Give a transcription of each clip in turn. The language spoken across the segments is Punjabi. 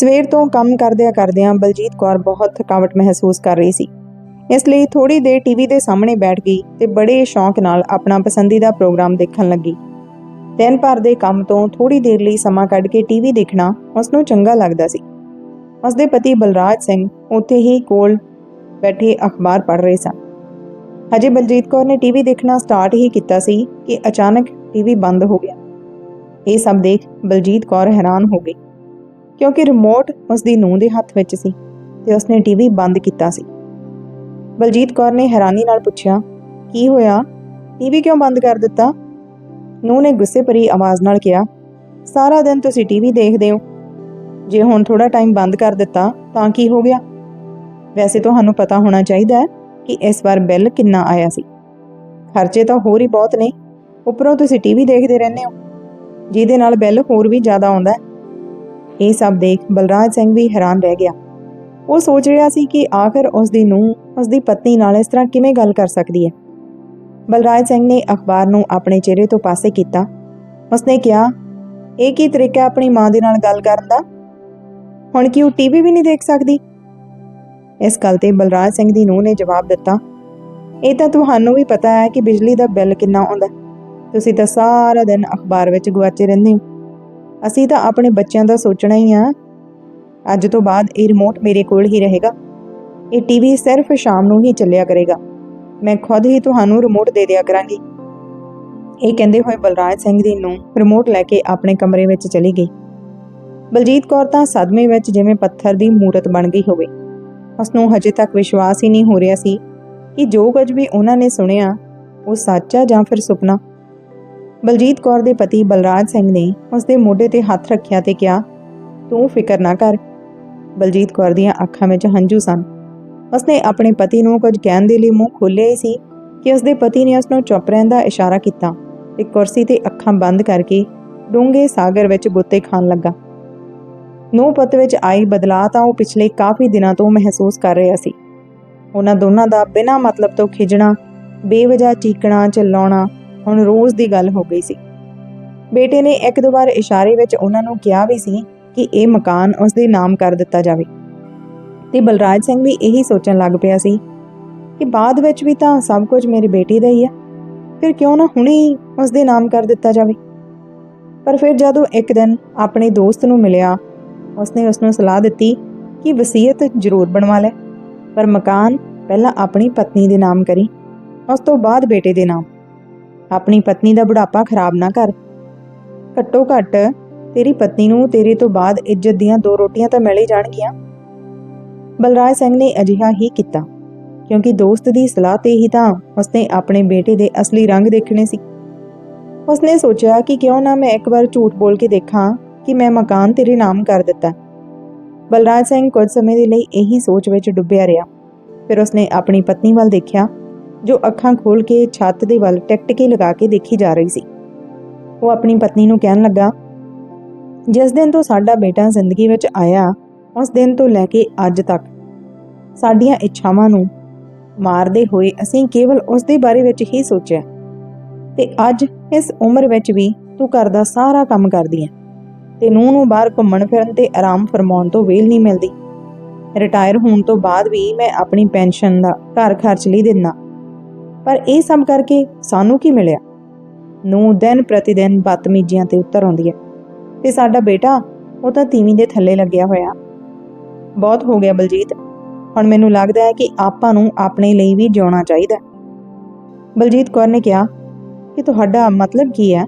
ਸਵੇਰ ਤੋਂ ਕੰਮ ਕਰਦਿਆਂ ਕਰਦਿਆਂ ਬਲਜੀਤ ਕੌਰ ਬਹੁਤ ਥਕਾਵਟ ਮਹਿਸੂਸ ਕਰ ਰਹੀ ਸੀ। ਇਸ ਲਈ ਥੋੜੀ ਦੇਰ ਟੀਵੀ ਦੇ ਸਾਹਮਣੇ ਬੈਠ ਗਈ ਤੇ ਬੜੇ ਸ਼ੌਂਕ ਨਾਲ ਆਪਣਾ ਪਸੰਦੀਦਾ ਪ੍ਰੋਗਰਾਮ ਦੇਖਣ ਲੱਗੀ। ਦਿਨ ਭਰ ਦੇ ਕੰਮ ਤੋਂ ਥੋੜੀ ਦੇਰ ਲਈ ਸਮਾਂ ਕੱਢ ਕੇ ਟੀਵੀ ਦੇਖਣਾ ਉਸ ਨੂੰ ਚੰਗਾ ਲੱਗਦਾ ਸੀ। ਉਸ ਦੇ ਪਤੀ ਬਲਰਾਜ ਸਿੰਘ ਉੱਥੇ ਹੀ ਕੋਲ ਬੈਠੇ ਅਖਬਾਰ ਪੜ੍ਹ ਰਹੇ ਸਨ। ਹਜੇ ਬਲਜੀਤ ਕੌਰ ਨੇ ਟੀਵੀ ਦੇਖਣਾ ਸਟਾਰਟ ਹੀ ਕੀਤਾ ਸੀ ਕਿ ਅਚਾਨਕ ਟੀਵੀ ਬੰਦ ਹੋ ਗਿਆ। ਇਹ ਸਭ ਦੇਖ ਬਲਜੀਤ ਕੌਰ ਹੈਰਾਨ ਹੋ ਗਈ। ਕਿਉਂਕਿ ਰਿਮੋਟ ਉਸ ਦੀ ਨੂੰਹ ਦੇ ਹੱਥ ਵਿੱਚ ਸੀ ਤੇ ਉਸਨੇ ਟੀਵੀ ਬੰਦ ਕੀਤਾ ਸੀ। ਬਲਜੀਤ ਕੌਰ ਨੇ ਹੈਰਾਨੀ ਨਾਲ ਪੁੱਛਿਆ, ਕੀ ਹੋਇਆ? ਟੀਵੀ ਕਿਉਂ ਬੰਦ ਕਰ ਦਿੱਤਾ? ਨੂੰਹ ਨੇ ਗੁੱਸੇ ਭਰੀ ਆਵਾਜ਼ ਨਾਲ ਕਿਹਾ, ਸਾਰਾ ਦਿਨ ਤੁਸੀਂ ਟੀਵੀ ਦੇਖਦੇ ਹੋ। ਜੇ ਹੁਣ ਥੋੜਾ ਟਾਈਮ ਬੰਦ ਕਰ ਦਿੱਤਾ, ਤਾਂ ਕੀ ਹੋ ਗਿਆ? ਵੈਸੇ ਤੁਹਾਨੂੰ ਪਤਾ ਹੋਣਾ ਚਾਹੀਦਾ ਕਿ ਇਸ ਵਾਰ ਬਿੱਲ ਕਿੰਨਾ ਆਇਆ ਸੀ। ਖਰਚੇ ਤਾਂ ਹੋਰ ਹੀ ਬਹੁਤ ਨੇ। ਉੱਪਰੋਂ ਤੁਸੀਂ ਟੀਵੀ ਦੇਖਦੇ ਰਹਿੰਦੇ ਹੋ। ਜਿਹਦੇ ਨਾਲ ਬਿੱਲ ਹੋਰ ਵੀ ਜ਼ਿਆਦਾ ਆਉਂਦਾ ਹੈ। ਇਹ ਸਭ ਦੇਖ ਬਲਰਾਜ ਸਿੰਘ ਵੀ ਹੈਰਾਨ ਰਹਿ ਗਿਆ। ਉਹ ਸੋਚ ਰਿਹਾ ਸੀ ਕਿ ਆਖਰ ਉਸ ਦੀ ਨੂੰਹ ਉਸ ਦੀ ਪਤਨੀ ਨਾਲ ਇਸ ਤਰ੍ਹਾਂ ਕਿਵੇਂ ਗੱਲ ਕਰ ਸਕਦੀ ਹੈ। ਬਲਰਾਜ ਸਿੰਘ ਨੇ ਅਖਬਾਰ ਨੂੰ ਆਪਣੇ ਚਿਹਰੇ ਤੋਂ ਪਾਸੇ ਕੀਤਾ। ਉਸਨੇ ਕਿਹਾ, ਇਹ ਕੀ ਤਰੀਕਾ ਆਪਣੀ ਮਾਂ ਦੇ ਨਾਲ ਗੱਲ ਕਰਨ ਦਾ? ਹੁਣ ਕੀ ਉਹ ਟੀਵੀ ਵੀ ਨਹੀਂ ਦੇਖ ਸਕਦੀ? ਇਸ ਗੱਲ ਤੇ ਬਲਰਾਜ ਸਿੰਘ ਦੀ ਨੂੰਹ ਨੇ ਜਵਾਬ ਦਿੱਤਾ, ਇਹ ਤਾਂ ਤੁਹਾਨੂੰ ਵੀ ਪਤਾ ਹੈ ਕਿ ਬਿਜਲੀ ਦਾ ਬਿੱਲ ਕਿੰਨਾ ਆਉਂਦਾ ਤੁਸੀਂ ਤਾਂ ਸਾਰਾ ਦਿਨ ਅਖਬਾਰ ਵਿੱਚ ਗੁਆਚੇ ਰਹਿੰਦੇ ਹੋ। ਅਸੀਂ ਤਾਂ ਆਪਣੇ ਬੱਚਿਆਂ ਦਾ ਸੋਚਣਾ ਹੀ ਆ। ਅੱਜ ਤੋਂ ਬਾਅਦ ਇਹ ਰਿਮੋਟ ਮੇਰੇ ਕੋਲ ਹੀ ਰਹੇਗਾ। ਇਹ ਟੀਵੀ ਸਿਰਫ ਸ਼ਾਮ ਨੂੰ ਹੀ ਚੱਲਿਆ ਕਰੇਗਾ। ਮੈਂ ਖੁਦ ਹੀ ਤੁਹਾਨੂੰ ਰਿਮੋਟ ਦੇ ਦਿਆ ਕਰਾਂਗੀ। ਇਹ ਕਹਿੰਦੇ ਹੋਏ ਬਲਰਾਜ ਸਿੰਘ ਦੀ ਨੂੰ ਰਿਮੋਟ ਲੈ ਕੇ ਆਪਣੇ ਕਮਰੇ ਵਿੱਚ ਚਲੀ ਗਈ। ਬਲਜੀਤ ਕੌਰ ਤਾਂ ਸਦਮੇ ਵਿੱਚ ਜਿਵੇਂ ਪੱਥਰ ਦੀ ਮੂਰਤ ਬਣ ਗਈ ਹੋਵੇ। ਉਸ ਨੂੰ ਹਜੇ ਤੱਕ ਵਿਸ਼ਵਾਸ ਹੀ ਨਹੀਂ ਹੋ ਰਿਹਾ ਸੀ ਕਿ ਜੋ ਕੁਝ ਵੀ ਉਹਨਾਂ ਨੇ ਸੁਣਿਆ, ਉਹ ਸੱਚ ਆ ਜਾਂ ਫਿਰ ਸੁਪਨਾ। ਬਲਜੀਤ ਕੌਰ ਦੇ ਪਤੀ ਬਲਰਾਜ ਸਿੰਘ ਨੇ ਉਸ ਦੇ ਮੋਢੇ ਤੇ ਹੱਥ ਰੱਖਿਆ ਤੇ ਕਿਹਾ, ਤੂੰ ਫਿਕਰ ਨਾ ਕਰ। ਬਲਜੀਤ ਕੌਰ ਦੀਆਂ ਅੱਖਾਂ ਵਿੱਚ ਹੰਝੂ ਸਨ। ਉਸਨੇ ਆਪਣੇ ਪਤੀ ਨੂੰ ਕੁਝ ਕਹਿਣ ਦੇ ਲਈ ਮੂੰਹ ਖੋਲ੍ਹਿਆ ਹੀ ਸੀ ਕਿ ਉਸਦੇ ਪਤੀ ਨੇ ਉਸ ਨੂੰ ਚੁੱਪ ਰਹਿਣ ਦਾ ਇਸ਼ਾਰਾ ਕੀਤਾ ਤੇ ਕੁਰਸੀ ਤੇ ਅੱਖਾਂ ਬੰਦ ਕਰਕੇ ਡੂੰਘੇ ਸਾਗਰ ਵਿੱਚ ਗੁੱਤੇ ਖਾਣ ਲੱਗਾ। ਨੂੰ ਪੁੱਤ ਵਿੱਚ ਆਈ ਬਦਲਾਅ ਤਾਂ ਉਹ ਪਿਛਲੇ ਕਾਫੀ ਦਿਨਾਂ ਤੋਂ ਮਹਿਸੂਸ ਕਰ ਰਿਹਾ ਸੀ। ਉਹਨਾਂ ਦੋਨਾਂ ਦਾ ਬਿਨਾਂ ਮਤਲਬ ਤੋਂ ਖਿਜਣਾ ਬੇਵਜਾ ਚੀਕਣਾ ਚਿল্ਲਾਉਣਾ ਹੁਣ ਰੋਜ਼ ਦੀ ਗੱਲ ਹੋ ਗਈ ਸੀ। ਬੇਟੇ ਨੇ ਇੱਕ ਦੋ ਵਾਰ ਇਸ਼ਾਰੇ ਵਿੱਚ ਉਹਨਾਂ ਨੂੰ ਕਿਹਾ ਵੀ ਸੀ ਕਿ ਇਹ ਮਕਾਨ ਉਸ ਦੇ ਨਾਮ ਕਰ ਦਿੱਤਾ ਜਾਵੇ। ਤੇ ਬਲਰਾਜ ਸਿੰਘ ਵੀ ਇਹੀ ਸੋਚਣ ਲੱਗ ਪਿਆ ਸੀ ਕਿ ਬਾਅਦ ਵਿੱਚ ਵੀ ਤਾਂ ਸਭ ਕੁਝ ਮੇਰੀ ਬੇਟੀ ਦਾ ਹੀ ਹੈ ਫਿਰ ਕਿਉਂ ਨਾ ਹੁਣੇ ਹੀ ਉਸ ਦੇ ਨਾਮ ਕਰ ਦਿੱਤਾ ਜਾਵੇ। ਪਰ ਫਿਰ ਜਦੋਂ ਇੱਕ ਦਿਨ ਆਪਣੇ ਦੋਸਤ ਨੂੰ ਮਿਲਿਆ, ਉਸਨੇ ਉਸ ਨੂੰ ਸਲਾਹ ਦਿੱਤੀ ਕਿ ਵਸੀਅਤ ਜ਼ਰੂਰ ਬਣਵਾ ਲੈ। ਪਰ ਮਕਾਨ ਪਹਿਲਾਂ ਆਪਣੀ ਪਤਨੀ ਦੇ ਨਾਮ ਕਰੀ, ਉਸ ਤੋਂ ਬਾਅਦ ਬੇਟੇ ਦੇ ਨਾਮ। ਆਪਣੀ ਪਤਨੀ ਦਾ ਬੁਢਾਪਾ ਖਰਾਬ ਨਾ ਕਰ। ਘੱਟੋ ਘੱਟ ਤੇਰੀ ਪਤਨੀ ਨੂੰ ਤੇਰੇ ਤੋਂ ਬਾਅਦ ਇੱਜ਼ਤ ਦੀਆਂ ਦੋ ਰੋਟੀਆਂ ਤਾਂ ਮਿਲ ਹੀ ਜਾਣਗੀਆਂ। ਬਲਰਾਜ ਸਿੰਘ ਨੇ ਅਜਿਹਾ ਹੀ ਕੀਤਾ, ਕਿਉਂਕਿ ਦੋਸਤ ਦੀ ਸਲਾਹ ਤੇ ਹੀ ਤਾਂ ਉਸਨੇ ਆਪਣੇ ਬੇਟੇ ਦੇ ਅਸਲੀ ਰੰਗ ਦੇਖਣੇ ਸੀ। ਉਸਨੇ ਸੋਚਿਆ ਕਿ ਕਿਉਂ ਨਾ ਮੈਂ ਇੱਕ ਵਾਰ ਝੂਠ ਬੋਲ ਕੇ ਦੇਖਾਂ ਕਿ ਮੈਂ ਮਕਾਨ ਤੇਰੇ ਨਾਮ ਕਰ ਦਿੱਤਾ। ਬਲਰਾਜ ਸਿੰਘ ਕੁਝ ਸਮੇਂ ਦੇ ਲਈ ਇਹੀ ਸੋਚ ਵਿੱਚ ਡੁੱਬਿਆ ਰਿਹਾ। ਫਿਰ ਉਸਨੇ ਆਪਣੀ ਪਤਨੀ ਵੱਲ ਦੇਖਿਆ ਜੋ ਅੱਖਾਂ ਖੋਲ ਕੇ ਛੱਤ ਦੇ ਵੱਲ ਟਿਕਟਕੇ ਲਗਾ ਕੇ ਦੇਖੀ ਜਾ ਰਹੀ ਸੀ। ਉਹ ਆਪਣੀ ਪਤਨੀ ਨੂੰ ਕਹਿਣ ਲੱਗਾ, ਜਿਸ ਦਿਨ ਤੋਂ ਸਾਡਾ ਬੇਟਾ ਜ਼ਿੰਦਗੀ ਵਿੱਚ ਆਇਆ, ਉਸ ਦਿਨ ਤੋਂ ਲੈ ਕੇ ਅੱਜ ਤੱਕ ਸਾਡੀਆਂ ਇੱਛਾਵਾਂ ਨੂੰ ਮਾਰਦੇ ਹੋਏ ਅਸੀਂ ਕੇਵਲ ਉਸ ਦੇ ਬਾਰੇ ਵਿੱਚ ਹੀ ਸੋਚਿਆ ਤੇ ਅੱਜ ਇਸ ਉਮਰ ਵਿੱਚ ਵੀ ਤੂੰ ਘਰ ਦਾ ਸਾਰਾ ਕੰਮ ਕਰਦੀ ਹੈ ਤੇ ਨੂੰ ਨੂੰ ਬਾਹਰ ਘੁੰਮਣ ਫਿਰਨ ਤੇ ਆਰਾਮ ਫਰਮਾਉਣ ਤੋਂ ਵੇਲ ਨਹੀਂ ਮਿਲਦੀ। ਰਿਟਾਇਰ ਹੋਣ ਤੋਂ ਬਾਅਦ ਵੀ ਮੈਂ ਆਪਣੀ ਪੈਨਸ਼ਨ ਦਾ ਘਰ ਖਰਚ ਲਈ ਦਿੰਦਾ। ਪਰ ਇਹ ਸਭ ਕਰਕੇ ਸਾਨੂੰ ਕੀ ਮਿਲਿਆ? ਨੂੰ ਦਿਨ ਪ੍ਰਤੀ ਦਿਨ ਬਤਮੀਜ਼ੀਆਂ ਤੇ ਉੱਤਰ ਆਉਂਦੀ ਹੈ। ਤੇ ਸਾਡਾ ਬੇਟਾ ਉਹ ਤਾਂ ਤੀਵੀਂ ਦੇ ਥੱਲੇ ਲੱਗਿਆ ਹੋਇਆ। ਬਹੁਤ ਹੋ ਗਿਆ ਬਲਜੀਤ। ਹੁਣ ਮੈਨੂੰ ਲੱਗਦਾ ਹੈ ਕਿ ਆਪਾਂ ਨੂੰ ਆਪਣੇ ਲਈ ਵੀ ਜਿਉਣਾ ਚਾਹੀਦਾ ਬਲਜੀਤ ਕੌਰ ਨੇ ਕਿਹਾ ਕਿ ਤੁਹਾਡਾ ਮਤਲਬ ਕੀ ਹੈ?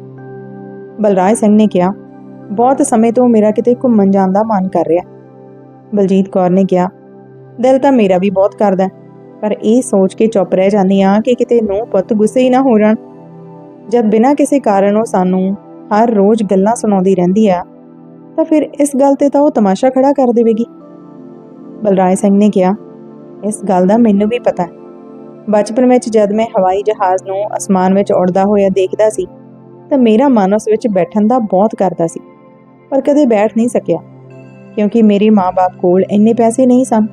ਬਲਰਾਜ ਸਿੰਘ ਨੇ ਕਿਹਾ ਬਹੁਤ ਸਮੇਂ ਤੋਂ ਮੇਰਾ ਕਿਤੇ ਘੁੰਮਣ ਜਾਣ ਦਾ ਮਨ ਕਰ ਰਿਹਾ ਬਲਜੀਤ ਕੌਰ ਨੇ ਕਿਹਾ ਦਿਲ ਤਾਂ ਮੇਰਾ ਵੀ ਬਹੁਤ ਕਰਦਾ ਹੈ, ਪਰ ਇਹ ਸੋਚ ਕੇ ਚੁੱਪ ਰਹਿ ਜਾਂਦੀ ਆ ਕਿ ਕਿਤੇ ਨੂੰ ਪੁੱਤ ਗੁੱਸੇ ਹੀ ਨਾ ਹੋ ਜਾਣ। ਜਦ ਬਿਨਾਂ ਕਿਸੇ ਕਾਰਨ ਉਹ ਸਾਨੂੰ ਹਰ ਰੋਜ਼ ਗੱਲਾਂ ਸੁਣਾਉਂਦੀ ਰਹਿੰਦੀ ਆ, ਤਾਂ ਫਿਰ ਇਸ ਗੱਲ ਤੇ ਤਾਂ ਉਹ ਤਮਾਸ਼ਾ ਖੜਾ ਕਰ ਦੇਵੇਗੀ। ਬਲਰਾਏ ਸਿੰਘ ਨੇ ਕਿਹਾ, ਇਸ ਗੱਲ ਦਾ ਮੈਨੂੰ ਵੀ ਪਤਾ ਹੈ। ਬਚਪਨ ਵਿੱਚ ਜਦ ਮੈਂ ਹਵਾਈ ਜਹਾਜ਼ ਨੂੰ ਅਸਮਾਨ ਵਿੱਚ ਉੱਡਦਾ ਹੋਇਆ ਦੇਖਦਾ ਸੀ, ਤਾਂ ਮੇਰਾ ਮਨ ਉਸ ਵਿੱਚ ਬੈਠਣ ਦਾ ਬਹੁਤ ਕਰਦਾ ਸੀ, ਪਰ ਕਦੇ ਬੈਠ ਨਹੀਂ ਸਕਿਆ, ਕਿਉਂਕਿ ਮੇਰੇ ਮਾਪੇ ਕੋਲ ਇੰਨੇ ਪੈਸੇ ਨਹੀਂ ਸਨ।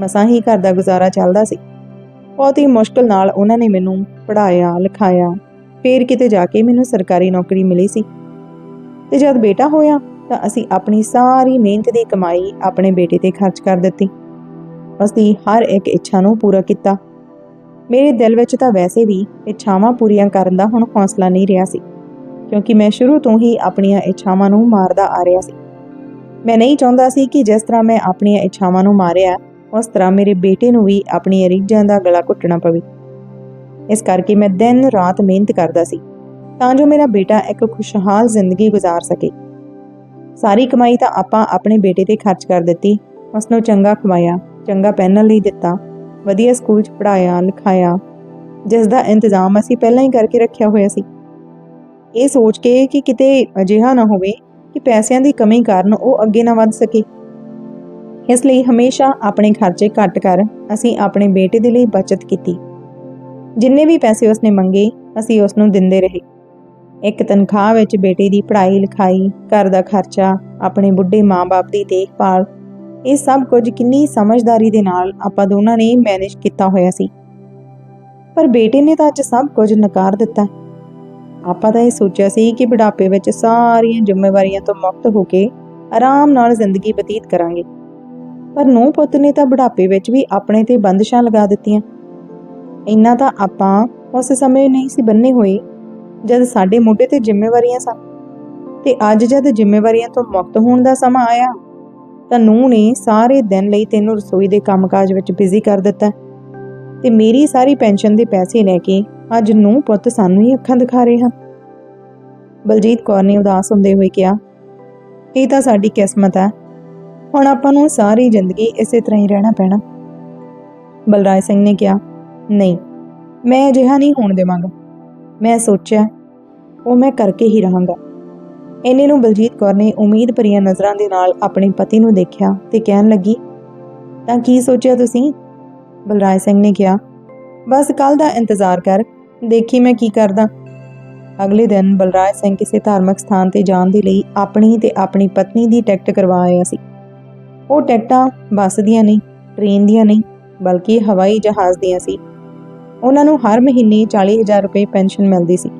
ਮਸਾਂ ਹੀ ਘਰ ਦਾ ਗੁਜ਼ਾਰਾ ਚੱਲਦਾ ਸੀ। ਬਹੁਤ ਹੀ ਮੁਸ਼ਕਲ ਨਾਲ ਉਹਨਾਂ ਨੇ ਮੈਨੂੰ ਪੜ੍ਹਾਇਆ, ਲਿਖਾਇਆ। ਫੇਰ ਕਿਤੇ ਜਾ ਕੇ ਮੈਨੂੰ ਸਰਕਾਰੀ ਨੌਕਰੀ ਮਿਲੀ ਸੀ। ਤੇ ਜਦ ਬੇਟਾ ਹੋਇਆ ਤਾਂ ਅਸੀਂ ਆਪਣੀ ਸਾਰੀ ਮਿਹਨਤ ਦੀ ਕਮਾਈ ਆਪਣੇ ਬੇਟੇ ਤੇ ਖਰਚ ਕਰ ਦਿੱਤੀ। ਅਸੀਂ ਹਰ ਇੱਕ ਇੱਛਾ ਨੂੰ ਪੂਰਾ ਕੀਤਾ। ਮੇਰੇ ਦਿਲ ਵਿੱਚ ਤਾਂ ਵੈਸੇ ਵੀ ਇੱਛਾਵਾਂ ਪੂਰੀਆਂ ਕਰਨ ਦਾ ਹੁਣ ਹੌਸਲਾ ਨਹੀਂ ਰਿਹਾ ਸੀ, ਕਿਉਂਕਿ ਮੈਂ ਸ਼ੁਰੂ ਤੋਂ ਹੀ ਆਪਣੀਆਂ ਇੱਛਾਵਾਂ ਨੂੰ ਮਾਰਦਾ ਆ ਰਿਹਾ ਸੀ। ਮੈਂ ਨਹੀਂ ਚਾਹੁੰਦਾ ਸੀ ਕਿ ਜਿਸ ਤਰ੍ਹਾਂ ਮੈਂ ਆਪਣੀਆਂ ਇੱਛਾਵਾਂ ਨੂੰ ਮਾਰਿਆ ਉਸ ਤਰ੍ਹਾਂ ਮੇਰੇ ਬੇਟੇ ਨੂੰ ਵੀ ਆਪਣੀ ਅਰੀਜ਼ਾਂ ਦਾ ਗਲਾ ਘੁੱਟਣਾ ਪਵੇ। ਇਸ ਕਰਕੇ ਮੈਂ ਦਿਨ ਰਾਤ ਮਿਹਨਤ ਕਰਦਾ ਸੀ, ਤਾਂ ਜੋ ਮੇਰਾ ਬੇਟਾ ਇੱਕ ਖੁਸ਼ਹਾਲ ਜ਼ਿੰਦਗੀ ਗੁਜ਼ਾਰ ਸਕੇ। ਸਾਰੀ ਕਮਾਈ ਤਾਂ ਆਪਾਂ ਆਪਣੇ ਬੇਟੇ ਤੇ ਖਰਚ ਕਰ ਦਿੱਤੀ, ਉਸ ਨੂੰ ਚੰਗਾ ਖਵਾਇਆ, ਚੰਗਾ ਪਹਿਨਣ ਲਈ ਦਿੱਤਾ, ਵਧੀਆ ਸਕੂਲ 'ਚ ਪੜਾਇਆ ਲਿਖਾਇਆ, ਜਿਸ ਦਾ ਇੰਤਜ਼ਾਮ ਅਸੀਂ ਪਹਿਲਾਂ ਹੀ ਕਰਕੇ ਰੱਖਿਆ ਹੋਇਆ ਸੀ। ਇਹ ਸੋਚ ਕੇ ਕਿ ਕਿਤੇ ਅਜਿਹਾ ਨਾ ਹੋਵੇ ਕਿ ਪੈਸਿਆਂ ਦੀ ਕਮੀ ਕਾਰਨ ਉਹ ਅੱਗੇ ਨਾ ਵੱਧ ਸਕੇ। ਇਸ ਲਈ ਹਮੇਸ਼ਾ ਆਪਣੇ ਖਰਚੇ ਘੱਟ ਕਰ, ਅਸੀਂ ਆਪਣੇ ਬੇਟੇ ਦੇ ਲਈ ਬਚਤ ਕੀਤੀ। ਜਿੰਨੇ ਵੀ ਪੈਸੇ ਉਸਨੇ ਮੰਗੇ, ਅਸੀਂ ਉਸ ਨੂੰ ਦਿੰਦੇ ਰਹੇ। ਇੱਕ ਤਨਖਾਹ ਵਿੱਚ ਬੇਟੇ ਦੀ ਪੜ੍ਹਾਈ ਲਿਖਾਈ, ਘਰ ਦਾ ਖਰਚਾ, ਆਪਣੇ ਬੁੱਢੇ ਮਾਂ-ਬਾਪ ਦੀ ਦੇਖਭਾਲ, ਇਹ ਸਭ ਕੁਝ ਕਿੰਨੀ ਸਮਝਦਾਰੀ ਦੇ ਨਾਲ ਆਪਾਂ ਦੋਨਾਂ ਨੇ ਮੈਨੇਜ ਕੀਤਾ ਹੋਇਆ ਸੀ। ਪਰ ਬੇਟੇ ਨੇ ਤਾਂ ਅੱਜ ਸਭ ਕੁਝ ਨਕਾਰ ਦਿੱਤਾ। ਆਪਾਂ ਤਾਂ ਇਹ ਸੋਚਿਆ ਸੀ ਕਿ ਬੁਢਾਪੇ ਵਿੱਚ ਸਾਰੀਆਂ ਜ਼ਿੰਮੇਵਾਰੀਆਂ ਤੋਂ ਮੁਕਤ ਹੋ ਕੇ ਆਰਾਮ ਨਾਲ ਜ਼ਿੰਦਗੀ ਬਤੀਤ ਕਰਾਂਗੇ। ਪਰ ਨੂੰ ਪੁੱਤ ਨੇ ਤਾਂ ਬੁਢਾਪੇ ਵਿੱਚ ਵੀ ਆਪਣੇ ਤੇ ਬੰਦਸ਼ਾਂ ਲਗਾ ਦਿੱਤੀਆਂ। ਇੰਨਾ ਤਾਂ ਆਪਾਂ ਉਸ ਸਮੇਂ ਨਹੀਂ ਸੀ ਬੰਨੇ ਹੋਏ, ਜਦ ਸਾਡੇ ਮੋਢੇ ਤੇ ਜ਼ਿੰਮੇਵਾਰੀਆਂ ਸਨ। ਤੇ ਅੱਜ ਜਦ ਜ਼ਿੰਮੇਵਾਰੀਆਂ ਤੋਂ ਮੁਕਤ ਹੋਣ ਦਾ ਸਮਾਂ ਆਇਆ, ਤਾਂ ਨੂੰ ਨੇ ਸਾਰੇ ਦਿਨ ਲਈ ਤੈਨੂੰ ਰਸੋਈ ਦੇ ਕੰਮਕਾਜ ਵਿੱਚ ਬਿਜ਼ੀ ਕਰ ਦਿੱਤਾ। ਤੇ ਮੇਰੀ ਸਾਰੀ ਪੈਨਸ਼ਨ ਦੇ ਪੈਸੇ ਲੈ ਕੇ ਅੱਜ ਨੂੰ ਪੁੱਤ ਸਾਨੂੰ ਹੀ ਅੱਖਾਂ ਦਿਖਾ ਰਹੇ ਹਨ। ਬਲਜੀਤ ਕੌਰ ਨੇ ਉਦਾਸ ਹੁੰਦੇ ਹੋਏ ਕਿਹਾ, ਇਹ ਤਾਂ ਸਾਡੀ ਕਿਸਮਤ ਹੈ। ਹੁਣ ਆਪਾਂ ਨੂੰ ਸਾਰੀ ਜ਼ਿੰਦਗੀ ਇਸੇ ਤਰ੍ਹਾਂ ਹੀ ਰਹਿਣਾ ਪੈਣਾ। ਬਲਰਾਜ ਸਿੰਘ ਨੇ ਕਿਹਾ, ਨਹੀਂ, ਮੈਂ ਅਜਿਹਾ ਨਹੀਂ ਹੋਣ ਦੇਵਾਂਗਾ। ਮੈਂ ਸੋਚਿਆ, ਉਹ ਮੈਂ ਕਰਕੇ ਹੀ ਰਹਾਂਗਾ। ਇਹਨੇ ਨੂੰ ਬਲਜੀਤ ਕੌਰ ਨੇ ਉਮੀਦ ਭਰੀਆਂ ਨਜ਼ਰਾਂ ਦੇ ਨਾਲ ਆਪਣੇ ਪਤੀ ਨੂੰ ਦੇਖਿਆ ਤੇ ਕਹਿਣ ਲੱਗੀ, ਤਾਂ ਕੀ ਸੋਚਿਆ ਤੁਸੀਂ? ਬਲਰਾਜ ਸਿੰਘ ਨੇ ਕਿਹਾ, ਬਸ ਕੱਲ ਦਾ ਇੰਤਜ਼ਾਰ ਕਰ, ਦੇਖੀ ਮੈਂ ਕੀ ਕਰਦਾ। ਅਗਲੇ ਦਿਨ ਬਲਰਾਜ ਸਿੰਘ ਕਿਸੇ ਧਾਰਮਿਕ ਸਥਾਨ ਤੇ ਜਾਣ ਦੇ ਲਈ ਆਪਣੀ ਤੇ ਆਪਣੀ ਪਤਨੀ ਦੀ ਟਿਕਟ ਕਰਵਾ ਆਇਆ ਸੀ। ਉਹ ਟਿਕਟਾਂ ਬੱਸ ਦੀਆਂ ਨਹੀਂ, ਟ੍ਰੇਨ ਦੀਆਂ ਨਹੀਂ, ਬਲਕਿ ਹਵਾਈ ਜਹਾਜ਼ ਦੀਆਂ ਸੀ। ਉਹਨਾਂ ਨੂੰ ਹਰ ਮਹੀਨੇ 40000 ਰੁਪਏ ਪੈਨਸ਼ਨ ਮਿਲਦੀ ਸੀ,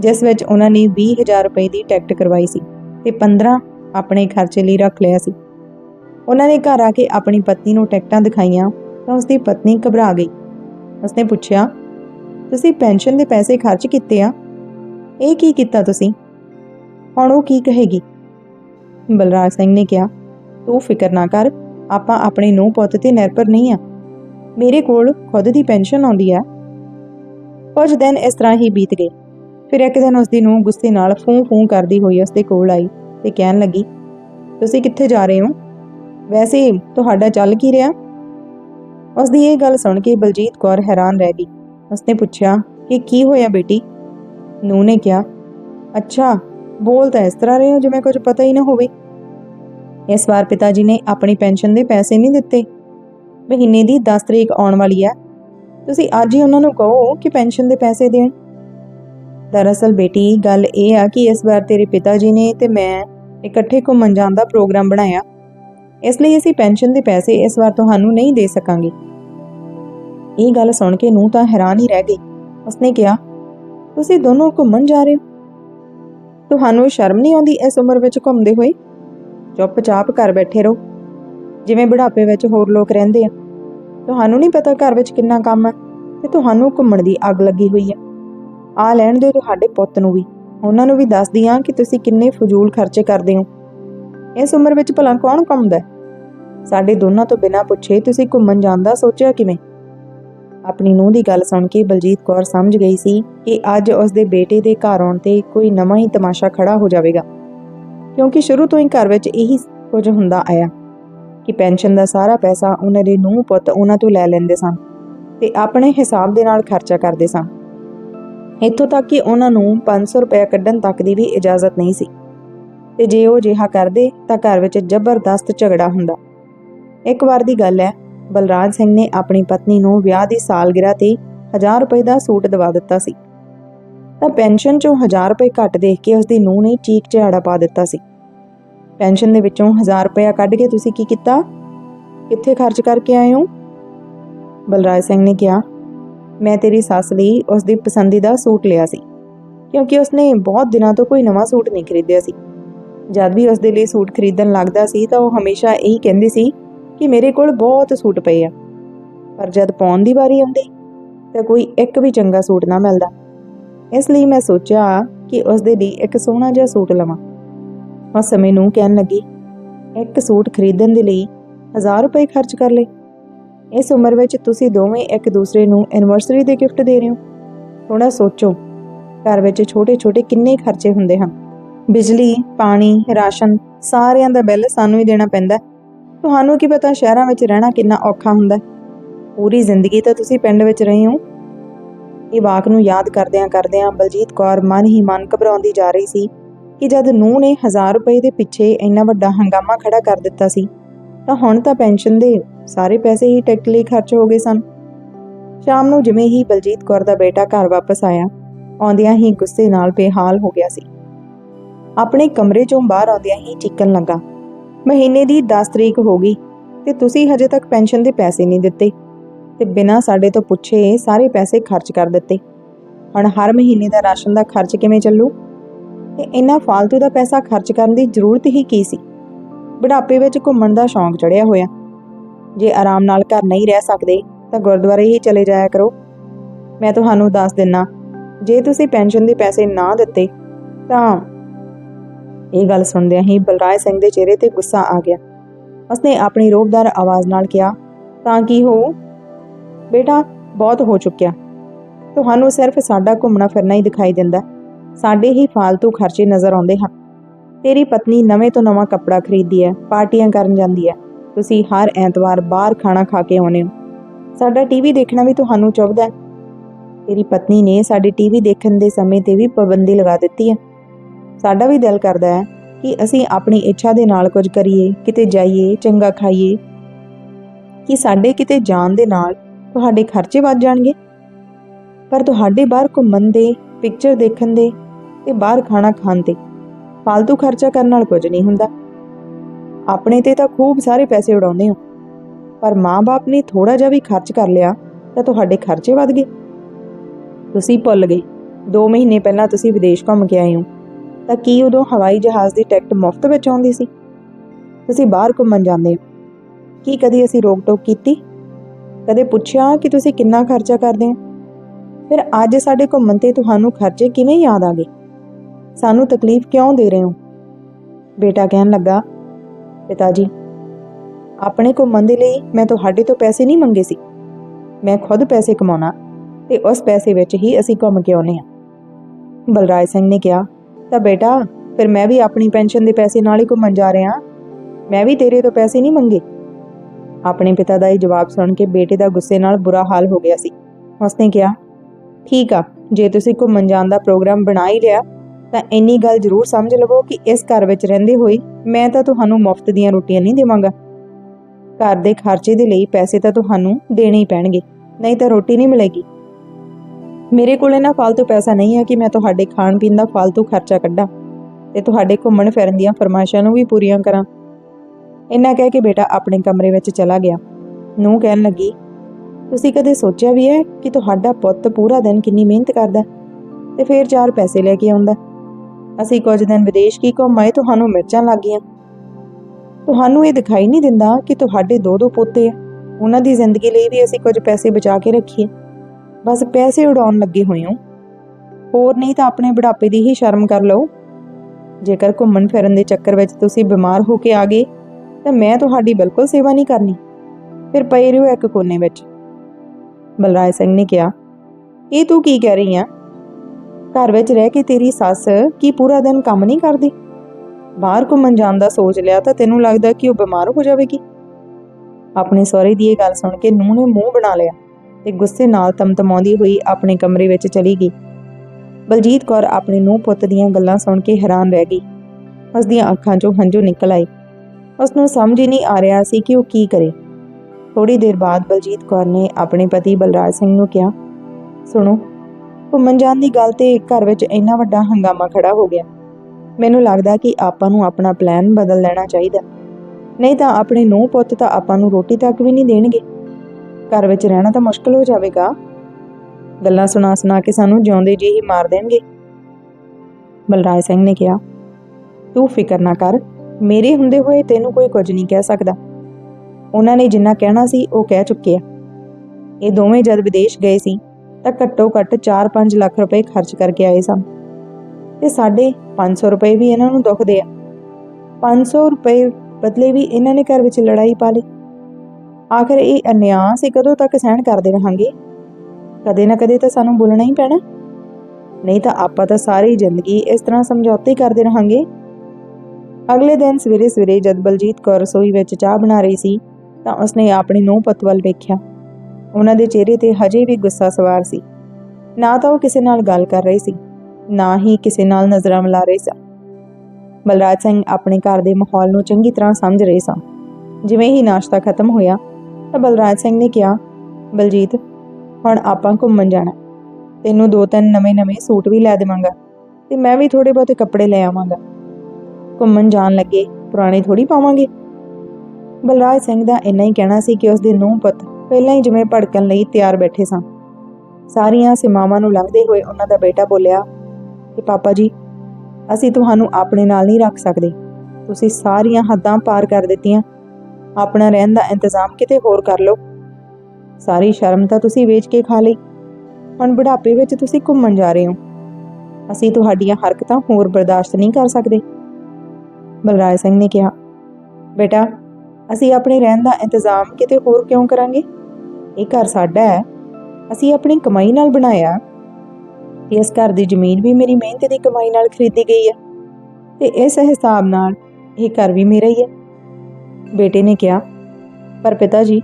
ਜਿਸ ਵਿੱਚ ਉਹਨਾਂ ਨੇ 20000 ਰੁਪਏ ਦੀ ਟਿਕਟ ਕਰਵਾਈ ਸੀ ਤੇ 15 ਆਪਣੇ ਖਰਚੇ ਲਈ ਰੱਖ ਲਿਆ ਸੀ। ਉਹਨਾਂ ਨੇ ਘਰ ਆ ਕੇ ਆਪਣੀ ਪਤਨੀ ਨੂੰ ਟਿਕਟਾਂ ਦਿਖਾਈਆਂ ਤਾਂ ਉਸਦੀ ਪਤਨੀ ਘਬਰਾ ਗਈ। ਉਸਨੇ ਪੁੱਛਿਆ, ਤੁਸੀਂ ਪੈਨਸ਼ਨ ਦੇ ਪੈਸੇ ਖਰਚ ਕੀਤੇ ਆ? ਇਹ ਕੀ ਕੀਤਾ ਤੁਸੀਂ? ਹੁਣ ਉਹ ਕੀ ਕਹੇਗੀ? ਬਲਰਾਜ ਸਿੰਘ ਨੇ ਕਿਹਾ ਤੂੰ ਫਿਕਰ ਨਾ ਕਰ, ਆਪਾਂ ਆਪਣੇ ਨੂੰ ਪੁੱਤ ਤੇ ਨਿਰਭਰ ਨਹੀਂ ਆ। ਮੇਰੇ ਕੋਲ ਖੁਦ ਦੀ ਪੈਨਸ਼ਨ ਆਉਂਦੀ ਆ। ਕੁਝ ਦਿਨ ਇਸ ਤਰ੍ਹਾਂ ਹੀ ਬੀਤ ਗਏ। ਫਿਰ ਇੱਕ ਦਿਨ ਉਸ ਦੀ ਨੂੰਹ ਗੁੱਸੇ ਨਾਲ ਫੂੰ ਫੂੰ ਕਰਦੀ ਹੋਈ ਉਸ ਦੇ ਕੋਲ ਆਈ ਤੇ ਕਹਿਣ ਲੱਗੀ, ਤੁਸੀਂ ਕਿੱਥੇ ਜਾ ਰਹੇ ਹੋ? ਵੈਸੇ ਤੁਹਾਡਾ ਚੱਲ ਕੀ ਰਿਹਾ? ਉਸ ਦੀ ਇਹ ਗੱਲ ਸੁਣ ਕੇ ਬਲਜੀਤ ਕੌਰ ਹੈਰਾਨ ਰਹਿ ਗਈ। ਉਸਨੇ ਪੁੱਛਿਆ ਕਿ ਕੀ ਹੋਇਆ ਬੇਟੀ? ਨੂੰਹ ਨੇ ਕਿਹਾ, ਅੱਛਾ, ਬੋਲ ਤਾਂ ਇਸ ਤਰ੍ਹਾਂ ਰਹੇ ਹੋ ਜਿਵੇਂ ਕੁਝ ਪਤਾ ਹੀ ਨਾ ਹੋਵੇ। ਇਸ ਵਾਰ ਪਿਤਾ ਜੀ ਨੇ ਆਪਣੀ ਪੈਨਸ਼ਨ ਦੇ ਪੈਸੇ ਨਹੀਂ ਦਿੱਤੇ। ਮਹੀਨੇ ਦੀ 10 ਤਰੀਕ ਆਉਣ ਵਾਲੀ ਹੈ। ਤੁਸੀਂ ਅੱਜ ਹੀ ਉਹਨਾਂ ਨੂੰ ਕਹੋ ਕਿ ਪੈਨਸ਼ਨ ਦੇ ਪੈਸੇ ਦੇਣ। ਦਰਅਸਲ ਬੇਟੀ, ਗੱਲ ਇਹ ਆ ਕਿ ਇਸ ਵਾਰ ਤੇਰੇ ਪਿਤਾ ਜੀ ਨੇ ਤੇ ਮੈਂ ਇਕੱਠੇ ਘੁੰਮਣ ਜਾਣ ਦਾ ਪ੍ਰੋਗਰਾਮ ਬਣਾਇਆ। ਇਸ ਲਈ ਅਸੀਂ ਪੈਨਸ਼ਨ ਦੇ ਪੈਸੇ ਇਸ ਵਾਰ ਤੁਹਾਨੂੰ ਨਹੀਂ ਦੇ ਸਕਾਂਗੇ। ਇਹ ਗੱਲ ਸੁਣ ਕੇ ਨੂੰ ਤਾਂ ਹੈਰਾਨ ਹੀ ਰਹਿ ਗਈ। ਉਸਨੇ ਕਿਹਾ, ਤੁਸੀਂ ਦੋਨੋਂ ਘੁੰਮਣ ਜਾ ਰਹੇ ਹੋ? ਤੁਹਾਨੂੰ ਸ਼ਰਮ ਨਹੀਂ ਆਉਂਦੀ ਇਸ ਉਮਰ ਵਿੱਚ ਘੁੰਮਦੇ ਹੋਏ? ਚੁੱਪਚਾਪ ਘਰ ਬੈਠੇ ਰਹੋ। ਜਿਵੇਂ ਬੁਢਾਪੇ ਵਿੱਚ ਹੋਰ ਲੋਕ ਰਹਿੰਦੇ ਆ। ਤੁਹਾਨੂੰ ਨਹੀਂ ਪਤਾ ਘਰ ਵਿੱਚ ਕਿੰਨਾ ਕੰਮ ਹੈ ਤੇ ਤੁਹਾਨੂੰ ਘੁੰਮਣ ਦੀ ਅੱਗ ਲੱਗੀ ਹੋਈ ਹੈ ਆ ਲੈਣ ਦਿਓ ਤੁਹਾਡੇ ਪੁੱਤ ਨੂੰ ਵੀ। ਉਹਨਾਂ ਨੂੰ ਵੀ ਦੱਸਦੀ ਆ ਕਿ ਤੁਸੀਂ ਕਿੰਨੇ ਫਜ਼ੂਲ ਖਰਚੇ ਕਰਦੇ ਹੋ। ਇਸ ਉਮਰ ਵਿੱਚ ਭਲਾ ਕੌਣ ਘੁੰਮਦਾ? ਸਾਡੇ ਦੋਨਾਂ ਤੋਂ ਬਿਨਾਂ ਪੁੱਛੇ ਤੁਸੀਂ ਘੁੰਮਣ ਜਾਣ ਦਾ ਸੋਚਿਆ ਕਿਵੇਂ? ਆਪਣੀ ਨੂੰਹ ਦੀ ਗੱਲ ਸੁਣ ਕੇ ਬਲਜੀਤ ਕੌਰ ਸਮਝ ਗਈ ਸੀ ਕਿ ਅੱਜ ਉਸ ਦੇ ਬੇਟੇ ਦੇ ਘਰ ਆਉਣ ਤੇ ਕੋਈ ਨਵਾਂ ਹੀ ਤਮਾਸ਼ਾ ਖੜਾ ਹੋ ਜਾਵੇਗਾ। ਕਿਉਂਕਿ ਸ਼ੁਰੂ ਤੋਂ ਹੀ ਘਰ ਵਿੱਚ ਇਹੀ ਕੁਝ ਹੁੰਦਾ ਆਇਆ ਕਿ ਪੈਨਸ਼ਨ ਦਾ ਸਾਰਾ ਪੈਸਾ ਉਹਨਾਂ ਦੇ ਨੂੰਹ ਪੁੱਤ ਉਹਨਾਂ ਤੋਂ ਲੈ ਲੈਂਦੇ ਸਨ ਤੇ ਆਪਣੇ ਹਿਸਾਬ ਦੇ ਨਾਲ ਖਰਚਾ ਕਰਦੇ ਸਨ। ਇੱਥੋਂ ਤੱਕ ਕਿ ਉਹਨਾਂ ਨੂੰ 500 ਰੁਪਏ ਕੱਢਣ ਤੱਕ ਦੀ ਵੀ ਇਜਾਜ਼ਤ ਨਹੀਂ ਸੀ। ਤੇ ਜੇ ਉਹ ਜਿਹਾ ਕਰਦੇ ਤਾਂ ਘਰ ਵਿੱਚ ਜ਼ਬਰਦਸਤ ਝਗੜਾ ਹੁੰਦਾ। ਇੱਕ ਵਾਰ ਦੀ ਗੱਲ ਹੈ, ਬਲਰਾਜ ਸਿੰਘ ਨੇ ਆਪਣੀ ਪਤਨੀ ਨੂੰ ਵਿਆਹ ਦੀ ਸਾਲਗਿਰਾ ਤੇ 1000 ਰੁਪਏ ਦਾ ਸੂਟ ਦਿਵਾ ਦਿੱਤਾ ਸੀ। ਤਾਂ ਪੈਨਸ਼ਨ ਚੋਂ 1000 ਰੁਪਏ ਘੱਟ ਦੇਖ ਕੇ ਉਸਦੀ ਨੂੰਹ ਨੇ ਚੀਕ ਝਾੜਾ ਪਾ ਦਿੱਤਾ ਸੀ। ਪੈਨਸ਼ਨ ਦੇ ਵਿੱਚੋਂ 1000 ਰੁਪਏ ਕੱਢ ਕੇ ਤੁਸੀਂ ਕੀ ਕੀਤਾ? ਕਿੱਥੇ ਖਰਚ ਕਰਕੇ ਆਏ ਹੋ? ਬਲਰਾਜ ਸਿੰਘ ਨੇ ਕਿਹਾ, ਮੈਂ ਤੇਰੀ ਸੱਸ ਲਈ ਉਸਦੀ ਪਸੰਦੀਦਾ ਸੂਟ ਲਿਆ ਸੀ, ਕਿਉਂਕਿ ਉਸਨੇ ਬਹੁਤ ਦਿਨਾਂ ਤੋਂ ਕੋਈ ਨਵਾਂ ਸੂਟ ਨਹੀਂ ਖਰੀਦਿਆ ਸੀ। ਜਦ ਵੀ ਉਸਦੇ ਲਈ ਸੂਟ ਖਰੀਦਣ ਲੱਗਦਾ ਸੀ ਤਾਂ ਉਹ ਹਮੇਸ਼ਾ ਇਹੀ ਕਹਿੰਦੀ ਸੀ ਕਿ ਮੇਰੇ ਕੋਲ ਬਹੁਤ ਸੂਟ ਪਏ ਆ, ਪਰ ਜਦ ਪਾਉਣ ਦੀ ਵਾਰੀ ਆਉਂਦੀ ਤਾਂ ਕੋਈ ਇੱਕ ਵੀ ਚੰਗਾ ਸੂਟ ਨਾ ਮਿਲਦਾ। ਇਸ ਲਈ ਮੈਂ ਸੋਚਿਆ ਕਿ ਉਸ ਦੇ ਲਈ ਇੱਕ ਸੋਹਣਾ ਜਿਹਾ ਸੂਟ ਲਵਾਂ। ਉਸ ਸਮੇਂ ਨੂੰ ਕਹਿਣ ਲੱਗੀ, ਇੱਕ ਸੂਟ ਖਰੀਦਣ ਦੇ ਲਈ 1000 ਰੁਪਏ ਖਰਚ ਕਰ ਲਏ ਇਸ ਉਮਰ ਵਿੱਚ ਤੁਸੀਂ ਦੋਵੇਂ ਇੱਕ ਦੂਸਰੇ ਨੂੰ ਐਨੀਵਰਸਰੀ ਦੇ ਗਿਫਟ ਦੇ ਰਹੇ ਹੋ। ਥੋੜਾ ਸੋਚੋ, ਘਰ ਵਿੱਚ ਛੋਟੇ-ਛੋਟੇ ਕਿੰਨੇ ਖਰਚੇ ਹੁੰਦੇ ਹਨ। ਬਿਜਲੀ, ਪਾਣੀ, ਰਾਸ਼ਨ, ਸਾਰਿਆਂ ਦਾ ਬਿੱਲ ਸਾਨੂੰ ਹੀ ਦੇਣਾ ਪੈਂਦਾ ਤੁਹਾਨੂੰ ਕੀ ਪਤਾ ਸ਼ਹਿਰਾਂ ਵਿੱਚ ਰਹਿਣਾ ਕਿੰਨਾ ਔਖਾ ਹੁੰਦਾ ਪੂਰੀ ਜ਼ਿੰਦਗੀ ਤਾਂ ਤੁਸੀਂ ਪਿੰਡ ਵਿੱਚ ਰਹੇ ਹੋ। ਇਹ ਵਾਕ ਨੂੰ ਯਾਦ ਕਰਦਿਆਂ ਕਰਦਿਆਂ ਬਲਜੀਤ ਕੌਰ ਮਨ ਹੀ ਮਨ ਘਬਰਾਉਂਦੀ ਜਾ ਰਹੀ ਸੀ ਕਿ ਜਦ ਨੂੰ ਨੇ 1000 ਰੁਪਏ ਦੇ ਪਿੱਛੇ ਇੰਨਾ ਵੱਡਾ ਹੰਗਾਮਾ ਖੜਾ ਕਰ ਦਿੱਤਾ ਸੀ, ਤਾਂ ਹੁਣ ਤਾਂ ਪੈਨਸ਼ਨ ਦੇ ਸਾਰੇ ਪੈਸੇ ਹੀ ਟਿਕਟ ਲਈ ਖਰਚ ਹੋ ਗਏ ਸਨ। ਸ਼ਾਮ ਨੂੰ ਜਿਵੇਂ ਹੀ ਬਲਜੀਤ ਕੌਰ ਦਾ ਬੇਟਾ ਘਰ ਵਾਪਸ ਆਇਆ, ਆਉਂਦਿਆਂ ਹੀ ਗੁੱਸੇ ਨਾਲ ਬੇਹਾਲ ਹੋ ਗਿਆ ਸੀ। ਆਪਣੇ ਕਮਰੇ ਚੋਂ ਬਾਹਰ ਆਉਂਦਿਆਂ ਹੀ ਚਿੱਕਣ ਲੱਗਾ। ਮਹੀਨੇ ਦੀ 10 ਤਰੀਕ ਹੋ ਗਈ ਤੇ ਤੁਸੀਂ ਹਜੇ ਤੱਕ ਪੈਨਸ਼ਨ ਦੇ ਪੈਸੇ ਨਹੀਂ ਦਿੱਤੇ। ਤੇ ਬਿਨਾਂ ਸਾਡੇ ਤੋਂ ਪੁੱਛੇ ਸਾਰੇ ਪੈਸੇ ਖਰਚ ਕਰ ਦਿੱਤੇ। ਹੁਣ ਹਰ ਮਹੀਨੇ ਦਾ ਰਾਸ਼ਨ ਦਾ ਖਰਚ ਕਿਵੇਂ ਚੱਲੂ? ਤੇ ਇੰਨਾ ਫालतू ਦਾ ਪੈਸਾ ਖਰਚ ਕਰਨ ਦੀ ਜ਼ਰੂਰਤ ਹੀ ਕੀ ਸੀ? ਬੁਢਾਪੇ ਵਿੱਚ ਘੁੰਮਣ ਦਾ ਸ਼ੌਂਕ ਚੜਿਆ ਹੋਇਆ। ਜੇ ਆਰਾਮ ਨਾਲ ਘਰ ਨਹੀਂ ਰਹਿ ਸਕਦੇ, ਤਾਂ ਗੁਰਦੁਆਰੇ ਹੀ ਚਲੇ ਜਾਇਆ ਕਰੋ। ਮੈਂ ਤੁਹਾਨੂੰ ਦੱਸ ਦਿੰਨਾ, ਜੇ ਤੁਸੀਂ ਪੈਨਸ਼ਨ ਦੇ ਪੈਸੇ ਨਾ ਦਿੱਤੇ, ਤਾਂ ਇਹ ਗੱਲ ਸੁਣਦਿਆਂ ਹੀ ਬਲਰਾਜ ਸਿੰਘ ਦੇ ਚਿਹਰੇ ਤੇ ਗੁੱਸਾ ਆ ਗਿਆ। ਉਸਨੇ ਆਪਣੀ ਰੋਬਦਾਰ ਆਵਾਜ਼ ਨਾਲ ਕਿਹਾ, ਤਾਂ ਕੀ ਹੋ ਬੇਟਾ, ਬਹੁਤ ਹੋ ਚੁੱਕਿਆ। ਤੁਹਾਨੂੰ ਸਿਰਫ ਸਾਡਾ ਘੁੰਮਣਾ ਫਿਰਨਾ ਹੀ ਦਿਖਾਈ ਦਿੰਦਾ। ਸਾਡੇ ਹੀ ਫालतू ਖਰਚੇ ਨਜ਼ਰ ਆਉਂਦੇ ਹਨ। ਤੇਰੀ ਪਤਨੀ ਨਵੇਂ ਤੋਂ ਨਵਾਂ ਕੱਪੜਾ ਖਰੀਦਦੀ ਹੈ, ਪਾਰਟੀਆਂ ਕਰਨ ਜਾਂਦੀ ਹੈ। ਤੁਸੀਂ ਹਰ ਐਤਵਾਰ ਬਾਹਰ ਖਾਣਾ ਖਾ ਕੇ ਆਉਂਦੇ ਹੋ। ਸਾਡਾ ਟੀਵੀ ਦੇਖਣਾ ਵੀ ਤੁਹਾਨੂੰ ਚੁਭਦਾ ਹੈ। ਤੇਰੀ ਪਤਨੀ ਨੇ ਸਾਡੇ ਟੀਵੀ ਦੇਖਣ ਦੇ ਸਮੇਂ ਤੇ ਵੀ ਪਾਬੰਦੀ ਲਗਾ ਦਿੱਤੀ ਹੈ। ਸਾਡਾ ਵੀ ਦਿਲ ਕਰਦਾ ਹੈ ਕਿ ਅਸੀਂ ਆਪਣੀ ਇੱਛਾ ਦੇ ਨਾਲ ਕੁਝ ਕਰੀਏ, ਕਿਤੇ ਜਾਈਏ, ਚੰਗਾ ਖਾਈਏ। ਕਿ ਸਾਡੇ ਕਿਤੇ ਜਾਣ ਦੇ ਨਾਲ ਤੁਹਾਡੇ ਖਰਚੇ ਵੱਧ ਜਾਣਗੇ। ਪਰ ਤੁਹਾਡੇ ਬਾਹਰ ਘੁੰਮਣ ਦੇ ਪਿਕਚਰ ਦੇਖਣ ਦੇ ਤੇ ਬਾਹਰ ਖਾਣਾ ਖਾਣ ਦੇ ਫालतू ਖਰਚਾ ਕਰਨ ਨਾਲ ਕੁਝ ਨਹੀਂ ਹੁੰਦਾ। ਆਪਣੇ ਤੇ ਤਾਂ ਖੂਬ ਸਾਰੇ ਪੈਸੇ ਉਡਾਉਂਦੇ ਹੋ। ਪਰ ਮਾਂ-ਬਾਪ ਨੇ ਥੋੜਾ ਜਿਹਾ ਵੀ ਖਰਚ ਕਰ ਲਿਆ ਤਾਂ ਤੁਹਾਡੇ ਖਰਚੇ ਵੱਧ ਗਏ। ਤੁਸੀਂ ਭੁੱਲ ਗਏ। 2 ਮਹੀਨੇ ਪਹਿਲਾਂ ਤੁਸੀਂ ਵਿਦੇਸ਼ ਘੁੰਮ ਕੇ ਆਏ ਹੋ। ਤਾਂ ਕੀ ਉਦੋਂ ਹਵਾਈ ਜਹਾਜ਼ ਦੀ ਟਿਕਟ ਮੁਫਤ ਵਿੱਚ ਆਉਂਦੀ ਸੀ? ਤੁਸੀਂ ਬਾਹਰ ਘੁੰਮਣ ਜਾਂਦੇ ਹੋ। ਕੀ ਕਦੀ ਅਸੀਂ ਰੋਕ ਟੋਕ ਕੀਤੀ? ਕਦੇ ਪੁੱਛਿਆ ਕਿ ਤੁਸੀਂ ਕਿੰਨਾ ਖਰਚਾ ਕਰਦੇ ਹੋ? ਫਿਰ ਅੱਜ ਸਾਡੇ ਘੁੰਮਣ ਤੇ ਤੁਹਾਨੂੰ ਖਰਚੇ ਕਿਵੇਂ ਯਾਦ ਆ ਗਏ? ਸਾਨੂੰ ਤਕਲੀਫ ਕਿਉਂ ਦੇ ਰਹੇ ਹੋ? ਬੇਟਾ ਕਹਿਣ ਲੱਗਾ, ਪਿਤਾ ਜੀ, ਆਪਣੇ ਘੁੰਮਣ ਦੇ ਲਈ ਮੈਂ ਤੁਹਾਡੇ ਤੋਂ ਪੈਸੇ ਨਹੀਂ ਮੰਗੇ ਸੀ। ਮੈਂ ਖੁਦ ਪੈਸੇ ਕਮਾਉਣਾ ਤੇ ਉਸ ਪੈਸੇ ਵਿੱਚ ਹੀ ਅਸੀਂ ਘੁੰਮ ਕੇ ਆਉਨੇ ਆ ਬਲਰਾਜ ਸਿੰਘ ਨੇ ਕਿਹਾ, ਤਾਂ ਬੇਟਾ, ਫਿਰ ਮੈਂ ਵੀ ਆਪਣੀ ਪੈਨਸ਼ਨ ਦੇ ਪੈਸੇ ਨਾਲ ਹੀ ਘੁੰਮਣ ਜਾ ਰਿਹਾ। ਮੈਂ ਵੀ ਤੇਰੇ ਤੋਂ ਪੈਸੇ ਨਹੀਂ ਮੰਗੇ। ਆਪਣੇ ਪਿਤਾ ਦਾ ਇਹ ਜਵਾਬ ਸੁਣ ਕੇ ਬੇਟੇ ਦਾ ਗੁੱਸੇ ਨਾਲ ਬੁਰਾ ਹਾਲ ਹੋ ਗਿਆ ਸੀ। ਉਸਨੇ ਕਿਹਾ, ਠੀਕ ਆ, ਜੇ ਤੁਸੀਂ ਘੁੰਮਣ ਜਾਣ ਦਾ ਪ੍ਰੋਗਰਾਮ ਬਣਾ ਹੀ ਲਿਆ, ਤਾਂ ਇੰਨੀ ਗੱਲ ਜ਼ਰੂਰ ਸਮਝ ਲਵੋ ਕਿ ਇਸ ਘਰ ਵਿੱਚ ਰਹਿੰਦੇ ਹੋਏ ਮੈਂ ਤਾਂ ਤੁਹਾਨੂੰ ਮੁਫਤ ਦੀਆਂ ਰੋਟੀਆਂ ਨਹੀਂ ਦੇਵਾਂਗਾ। ਘਰ ਦੇ ਖਰਚੇ ਦੇ ਲਈ ਪੈਸੇ ਤਾਂ ਤੁਹਾਨੂੰ ਦੇਣੇ ਹੀ ਪੈਣਗੇ, ਨਹੀਂ ਤਾਂ ਰੋਟੀ ਨਹੀਂ ਮਿਲੇਗੀ। ਮੇਰੇ ਕੋਲ ਇਹਨਾਂ ਫਾਲਤੂ ਪੈਸਾ ਨਹੀਂ ਹੈ ਕਿ ਮੈਂ ਤੁਹਾਡੇ ਖਾਣ ਪੀਣ ਦਾ ਫਾਲਤੂ ਖਰਚਾ ਕੱਢਾਂ ਤੇ ਤੁਹਾਡੇ ਘੁੰਮਣ ਫਿਰਨ ਦੀਆਂ ਫਰਮਾਇਸ਼ਾਂ ਨੂੰ ਵੀ ਪੂਰੀਆਂ ਕਰਾਂ। ਇੰਨਾ ਕਹਿ ਕੇ ਬੇਟਾ ਆਪਣੇ ਕਮਰੇ ਵਿੱਚ ਚਲਾ ਗਿਆ। ਨੂੰ ਕਹਿਣ ਲੱਗੀ, ਤੁਸੀਂ ਕਦੇ ਸੋਚਿਆ ਵੀ ਹੈ ਕਿ ਤੁਹਾਡਾ ਪੁੱਤ ਪੂਰਾ ਦਿਨ ਕਿੰਨੀ ਮਿਹਨਤ ਕਰਦਾ ਹੈ ਤੇ ਫਿਰ ਚਾਰ ਪੈਸੇ ਲੈ ਕੇ ਆਉਂਦਾ ਅਸੀਂ ਕੁਝ ਦਿਨ ਵਿਦੇਸ਼ ਕੀ ਘੁੰਮਾਏ ਤੁਹਾਨੂੰ ਮਿਰਚਾਂ ਲੱਗ ਗਈਆਂ। ਤੁਹਾਨੂੰ ਇਹ ਦਿਖਾਈ ਨਹੀਂ ਦਿੰਦਾ ਕਿ ਤੁਹਾਡੇ ਦੋ ਦੋ ਪੋਤੇ ਆ ਉਹਨਾਂ ਦੀ ਜ਼ਿੰਦਗੀ ਲਈ ਵੀ ਅਸੀਂ ਕੁਝ ਪੈਸੇ ਬਚਾ ਕੇ ਰੱਖੀਏ। ਬਸ ਪੈਸੇ ਉਡਾਉਣ ਲੱਗੇ ਹੋਏ ਹੋ ਹੋਰ ਨਹੀਂ ਤਾਂ ਆਪਣੇ ਬੁਢਾਪੇ ਦੀ ਹੀ ਸ਼ਰਮ ਕਰ ਲਓ। ਜੇਕਰ ਘੁੰਮਣ ਫਿਰਨ ਦੇ ਚੱਕਰ ਵਿੱਚ ਤੁਸੀਂ ਬਿਮਾਰ ਹੋ ਕੇ ਆ ਗਏ ਤਾਂ ਮੈਂ ਤੁਹਾਡੀ ਬਿਲਕੁਲ ਸੇਵਾ ਨਹੀਂ ਕਰਨੀ। ਫਿਰ ਪਏ ਰਹੋ ਇੱਕ ਕੋਨੇ ਵਿੱਚ। ਬਲਰਾਜ ਸਿੰਘ ਨੇ ਕਿਹਾ, ਇਹ ਤੂੰ ਕੀ ਕਹਿ ਰਹੀ ਆ? ਘਰ ਵਿੱਚ ਰਹਿ ਕੇ ਤੇਰੀ ਸੱਸ ਕੀ ਪੂਰਾ ਦਿਨ ਕੰਮ ਨਹੀਂ ਕਰਦੀ? ਬਾਹਰ ਘੁੰਮਣ ਜਾਣ ਦਾ ਸੋਚ ਲਿਆ ਤਾਂ ਤੈਨੂੰ ਲੱਗਦਾ ਕਿ ਉਹ ਬਿਮਾਰ ਹੋ ਜਾਵੇਗੀ? ਆਪਣੇ ਸਹੁਰੇ ਦੀ ਇਹ ਗੱਲ ਸੁਣ ਕੇ ਨੂੰਹ ਨੇ ਮੂੰਹ ਬਣਾ ਲਿਆ ਤੇ ਗੁੱਸੇ ਨਾਲ ਤਮਤਮਾਉਂਦੀ ਹੋਈ ਆਪਣੇ ਕਮਰੇ ਵਿੱਚ ਚਲੀ ਗਈ। ਬਲਜੀਤ ਕੌਰ ਆਪਣੇ ਨੂੰਹ ਪੁੱਤ ਦੀਆਂ ਗੱਲਾਂ ਸੁਣ ਕੇ ਹੈਰਾਨ ਰਹਿ ਗਈ। ਉਸ ਦੀਆਂ ਅੱਖਾਂ 'ਚੋਂ ਹੰਝੂ ਨਿਕਲ ਆਏ। ਉਸ ਨੂੰ ਸਮਝ ਹੀ ਨਹੀਂ ਆ ਰਿਹਾ ਸੀ ਕਿ ਉਹ ਕੀ ਕਰੇ। ਥੋੜੀ ਦੇਰ ਬਾਅਦ ਬਲਜੀਤ ਕੌਰ ਨੇ ਆਪਣੇ ਪਤੀ ਬਲਰਾਜ ਸਿੰਘ ਨੂੰ ਕਿਹਾ, ਸੁਣੋ, ਘੁੰਮਣ ਜਾਣ ਦੀ ਗੱਲ ਤੇ ਘਰ ਵਿੱਚ ਇੰਨਾ ਵੱਡਾ ਹੰਗਾਮਾ ਖੜਾ ਹੋ ਗਿਆ। ਮੈਨੂੰ ਲੱਗਦਾ ਕਿ ਆਪਾਂ ਨੂੰ ਆਪਣਾ ਪਲਾਨ ਬਦਲ ਲੈਣਾ ਚਾਹੀਦਾ। ਨਹੀਂ ਤਾਂ ਆਪਣੇ ਨੂੰਹ ਪੁੱਤ ਤਾਂ ਆਪਾਂ ਨੂੰ ਰੋਟੀ ਤੱਕ ਵੀ ਨਹੀਂ ਦੇਣਗੇ। ਘਰ ਵਿੱਚ ਰਹਿਣਾ ਤਾਂ ਮੁਸ਼ਕਲ ਹੋ ਜਾਵੇਗਾ। ਗੱਲਾਂ ਸੁਣਾ ਸੁਣਾ ਕੇ ਸਾਨੂੰ ਜਿਉਂਦੇ ਜੀ ਹੀ ਮਾਰ ਦੇਣਗੇ। ਬਲਰਾਜ ਸਿੰਘ ਨੇ ਕਿਹਾ, ਤੂੰ ਫਿਕਰ ਨਾ ਕਰ ਮੇਰੇ ਹੁੰਦੇ ਹੋਏ ਤੈਨੂੰ ਕੋਈ ਕੁਝ ਨਹੀਂ ਕਹਿ ਸਕਦਾ। ਉਹਨਾਂ ਨੇ ਜਿੰਨਾ ਕਹਿਣਾ ਸੀ, ਉਹ ਕਹਿ ਚੁੱਕੇ ਆ। ਇਹ ਦੋਵੇਂ ਜਦ ਵਿਦੇਸ਼ ਗਏ ਸੀ, ਤਾਂ ਘੱਟੋ ਘੱਟ 4-5 ਲੱਖ ਰੁਪਏ ਖਰਚ ਕਰਕੇ ਆਏ ਸਨ। ਤੇ ਸਾਡੇ 500 ਰੁਪਏ ਵੀ ਇਹਨਾਂ ਨੂੰ ਦੁਖਦੇ ਆ। 500 ਰੁਪਏ ਬਦਲੇ ਵੀ ਇਹਨਾਂ ਨੇ ਘਰ ਵਿੱਚ ਲੜਾਈ ਪਾ ਲਈ। ਆਖਰ ਇਹ ਅਨਿਆਂ ਸੀ ਕਦੋਂ ਤੱਕ ਸਹਿਣ ਕਰਦੇ ਰਹਾਂਗੇ? ਕਦੇ ਨਾ ਕਦੇ ਤਾਂ ਸਾਨੂੰ ਬੋਲਣਾ ਹੀ ਪੈਣਾ। ਨਹੀਂ ਤਾਂ ਆਪਾਂ ਤਾਂ ਸਾਰੀ ਜ਼ਿੰਦਗੀ ਇਸ ਤਰ੍ਹਾਂ ਸਮਝੌਤੇ ਕਰਦੇ ਰਹਾਂਗੇ। ਅਗਲੇ ਦਿਨ ਸਵੇਰੇ ਸਵੇਰੇ ਜਦ ਬਲਜੀਤ ਕੌਰ ਰਸੋਈ ਵਿੱਚ ਚਾਹ ਬਣਾ ਰਹੀ ਸੀ, ਤਾਂ ਉਸਨੇ ਆਪਣੀ ਨੂੰਹ ਪੁੱਤ ਵੱਲ ਵੇਖਿਆ ਉਹਨਾਂ ਦੇ ਚਿਹਰੇ ਤੇ ਹਜੇ ਵੀ ਗੁੱਸਾ ਸਵਾਰ ਸੀ। ਨਾ ਤਾਂ ਉਹ ਕਿਸੇ ਨਾਲ ਗੱਲ ਕਰ ਰਹੀ ਸੀ, ਨਾ ਹੀ ਕਿਸੇ ਨਾਲ ਨਜ਼ਰਾਂ ਮਿਲਾ ਰਹੀ ਸੀ। ਬਲਰਾਜ ਸਿੰਘ ਆਪਣੇ ਘਰ ਦੇ ਮਾਹੌਲ ਨੂੰ ਚੰਗੀ ਤਰ੍ਹਾਂ ਸਮਝ ਰਹੇ ਸਨ। ਜਿਵੇਂ ਹੀ ਨਾਸ਼ਤਾ ਖਤਮ ਹੋਇਆ, ਤਾਂ ਬਲਰਾਜ ਸਿੰਘ ਨੇ ਕਿਹਾ, ਬਲਜੀਤ, ਹੁਣ ਆਪਾਂ ਘੁੰਮਣ ਜਾਣਾ। ਤੈਨੂੰ ਦੋ ਤਿੰਨ ਨਵੇਂ-ਨਵੇਂ ਸੂਟ ਵੀ ਲੈ ਦੇਵਾਂਗਾ ਤੇ ਮੈਂ ਵੀ ਥੋੜੇ ਬਹੁਤੇ ਕੱਪੜੇ ਲੈ ਆਵਾਂਗਾ। ਘੁੰਮਣ ਜਾਣ ਲੱਗੇ, ਪੁਰਾਣੇ ਥੋੜੀ ਪਾਵਾਂਗੇ। ਬਲਰਾਜ ਸਿੰਘ ਦਾ ਇੰਨਾ ਹੀ ਕਹਿਣਾ ਸੀ ਕਿ ਉਸ ਦੇ ਨੂੰਹ ਪੁੱਤ ਪਹਿਲਾਂ ਹੀ ਜਿਵੇਂ ਭੜਕਣ ਲਈ ਤਿਆਰ ਬੈਠੇ ਸਨ ਸਾਰੀਆਂ ਸੀਮਾਵਾਂ ਨੂੰ ਲੰਘਦੇ ਹੋਏ ਉਹਨਾਂ ਦਾ ਬੇਟਾ ਬੋਲਿਆ ਕਿ ਪਾਪਾ ਜੀ, ਅਸੀਂ ਤੁਹਾਨੂੰ ਆਪਣੇ ਨਾਲ ਨਹੀਂ ਰੱਖ ਸਕਦੇ। ਤੁਸੀਂ ਸਾਰੀਆਂ ਹੱਦਾਂ ਪਾਰ ਕਰ ਦਿੱਤੀਆਂ। ਆਪਣਾ ਰਹਿਣ ਦਾ ਇੰਤਜ਼ਾਮ ਕਿਤੇ ਹੋਰ ਕਰ ਲਓ। ਸਾਰੀ ਸ਼ਰਮ ਤਾਂ ਤੁਸੀਂ ਵੇਚ ਕੇ ਖਾ ਲਈ। ਹੁਣ ਬੁਢਾਪੇ ਵਿੱਚ ਤੁਸੀਂ ਘੁੰਮਣ ਜਾ ਰਹੇ ਹੋ। ਅਸੀਂ ਤੁਹਾਡੀਆਂ ਹਰਕਤਾਂ ਹੋਰ ਬਰਦਾਸ਼ਤ ਨਹੀਂ ਕਰ ਸਕਦੇ। ਬਲਰਾਜ ਸਿੰਘ ਨੇ ਕਿਹਾ, ਬੇਟਾ, ਅਸੀਂ ਆਪਣੇ ਰਹਿਣ ਦਾ ਇੰਤਜ਼ਾਮ ਕਿਤੇ ਹੋਰ ਕਿਉਂ ਕਰਾਂਗੇ? ਇਹ ਘਰ ਸਾਡਾ ਹੈ। ਅਸੀਂ ਆਪਣੀ ਕਮਾਈ ਨਾਲ ਬਣਾਇਆ। ਇਸ ਘਰ ਦੀ ਜ਼ਮੀਨ ਵੀ ਮੇਰੀ ਮਿਹਨਤ ਦੀ ਕਮਾਈ ਨਾਲ ਖਰੀਦੀ ਗਈ ਹੈ ਤੇ ਇਸ ਹਿਸਾਬ ਨਾਲ ਇਹ ਘਰ ਵੀ ਮੇਰਾ ਹੀ ਹੈ। ਬੇਟੇ ਨੇ ਕਿਹਾ, ਪਰ ਪਿਤਾ ਜੀ,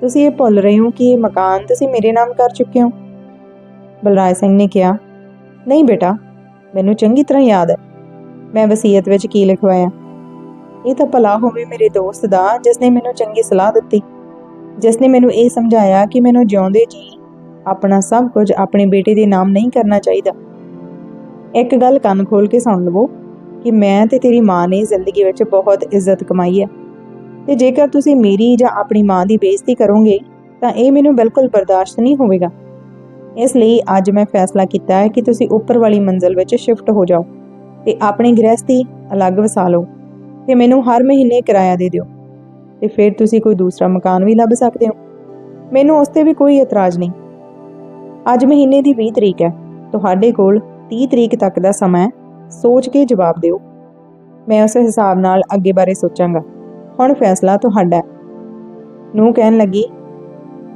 ਤੁਸੀਂ ਇਹ ਭੁੱਲ ਰਹੇ ਹੋ ਕਿ ਇਹ ਮਕਾਨ ਤੁਸੀਂ ਮੇਰੇ ਨਾਮ ਕਰ ਚੁੱਕੇ ਹੋ? ਬਲਰਾਜ ਸਿੰਘ ਨੇ ਕਿਹਾ, ਨਹੀਂ ਬੇਟਾ, ਮੈਨੂੰ ਚੰਗੀ ਤਰ੍ਹਾਂ ਯਾਦ ਹੈ। ਮੈਂ ਵਸੀਅਤ ਵਿੱਚ ਕੀ ਲਿਖਵਾਇਆ? ਇਹ ਤਾਂ ਭਲਾ ਹੋਵੇ ਮੇਰੇ ਦੋਸਤ ਦਾ ਜਿਸ ਨੇ ਮੈਨੂੰ ਚੰਗੀ ਸਲਾਹ ਦਿੱਤੀ। ਜਿਸ ਨੇ ਮੈਨੂੰ ਇਹ ਸਮਝਾਇਆ ਕਿ ਮੈਨੂੰ ਜਿਉਂਦੇ ਜੀ, ਆਪਣਾ ਸਭ ਕੁਝ ਆਪਣੇ ਬੇਟੇ ਦੇ ਨਾਮ ਨਹੀਂ ਕਰਨਾ ਚਾਹੀਦਾ। ਇੱਕ ਗੱਲ ਕੰਨ ਖੋਲ ਕੇ ਸੁਣ ਲਵੋ ਕਿ ਮੈਂ ਤੇ ਤੇਰੀ ਮਾਂ ਨੇ ਜ਼ਿੰਦਗੀ ਵਿੱਚ ਬਹੁਤ ਇੱਜ਼ਤ ਕਮਾਈ ਹੈ। ਤੇ ਜੇਕਰ ਤੁਸੀਂ ਮੇਰੀ ਜਾਂ ਆਪਣੀ ਮਾਂ ਦੀ ਬੇਇੱਜ਼ਤੀ ਕਰੋਗੇ, ਤਾਂ ਇਹ ਮੈਨੂੰ ਬਿਲਕੁਲ ਬਰਦਾਸ਼ਤ ਨਹੀਂ ਹੋਵੇਗਾ। ਇਸ ਲਈ ਅੱਜ ਮੈਂ ਫੈਸਲਾ ਕੀਤਾ ਹੈ ਕਿ ਤੁਸੀਂ ਉੱਪਰ ਵਾਲੀ ਮੰਜ਼ਲ ਵਿੱਚ ਸ਼ਿਫਟ ਹੋ ਜਾਓ। ਤੇ ਆਪਣੀ ਗ੍ਰਹਿਸਥੀ ਅਲੱਗ ਵਸਾ ਲਓ ਤੇ ਮੈਨੂੰ ਹਰ ਮਹੀਨੇ ਕਿਰਾਇਆ ਦੇ ਦਿਓ। ਤੇ ਫਿਰ ਤੁਸੀਂ ਕੋਈ ਦੂਸਰਾ ਮਕਾਨ ਵੀ ਲੱਭ ਸਕਦੇ ਹੋ। ਮੈਨੂੰ ਉਸ ਤੇ ਵੀ ਕੋਈ ਇਤਰਾਜ਼ ਨਹੀਂ। ਅੱਜ ਮਹੀਨੇ ਦੀ 20 ਤਰੀਕ ਹੈ। ਤੁਹਾਡੇ ਕੋਲ 30 ਤਰੀਕ ਤੱਕ ਦਾ ਸਮਾਂ ਹੈ। ਸੋਚ ਕੇ ਜਵਾਬ ਦਿਓ। ਮੈਂ ਉਸ ਹਿਸਾਬ ਨਾਲ ਅੱਗੇ ਬਾਰੇ ਸੋਚਾਂਗਾ। ਹੁਣ ਫੈਸਲਾ ਤੁਹਾਡਾ ਹੈ। ਨੂੰ ਕਹਿਣ ਲੱਗੀ,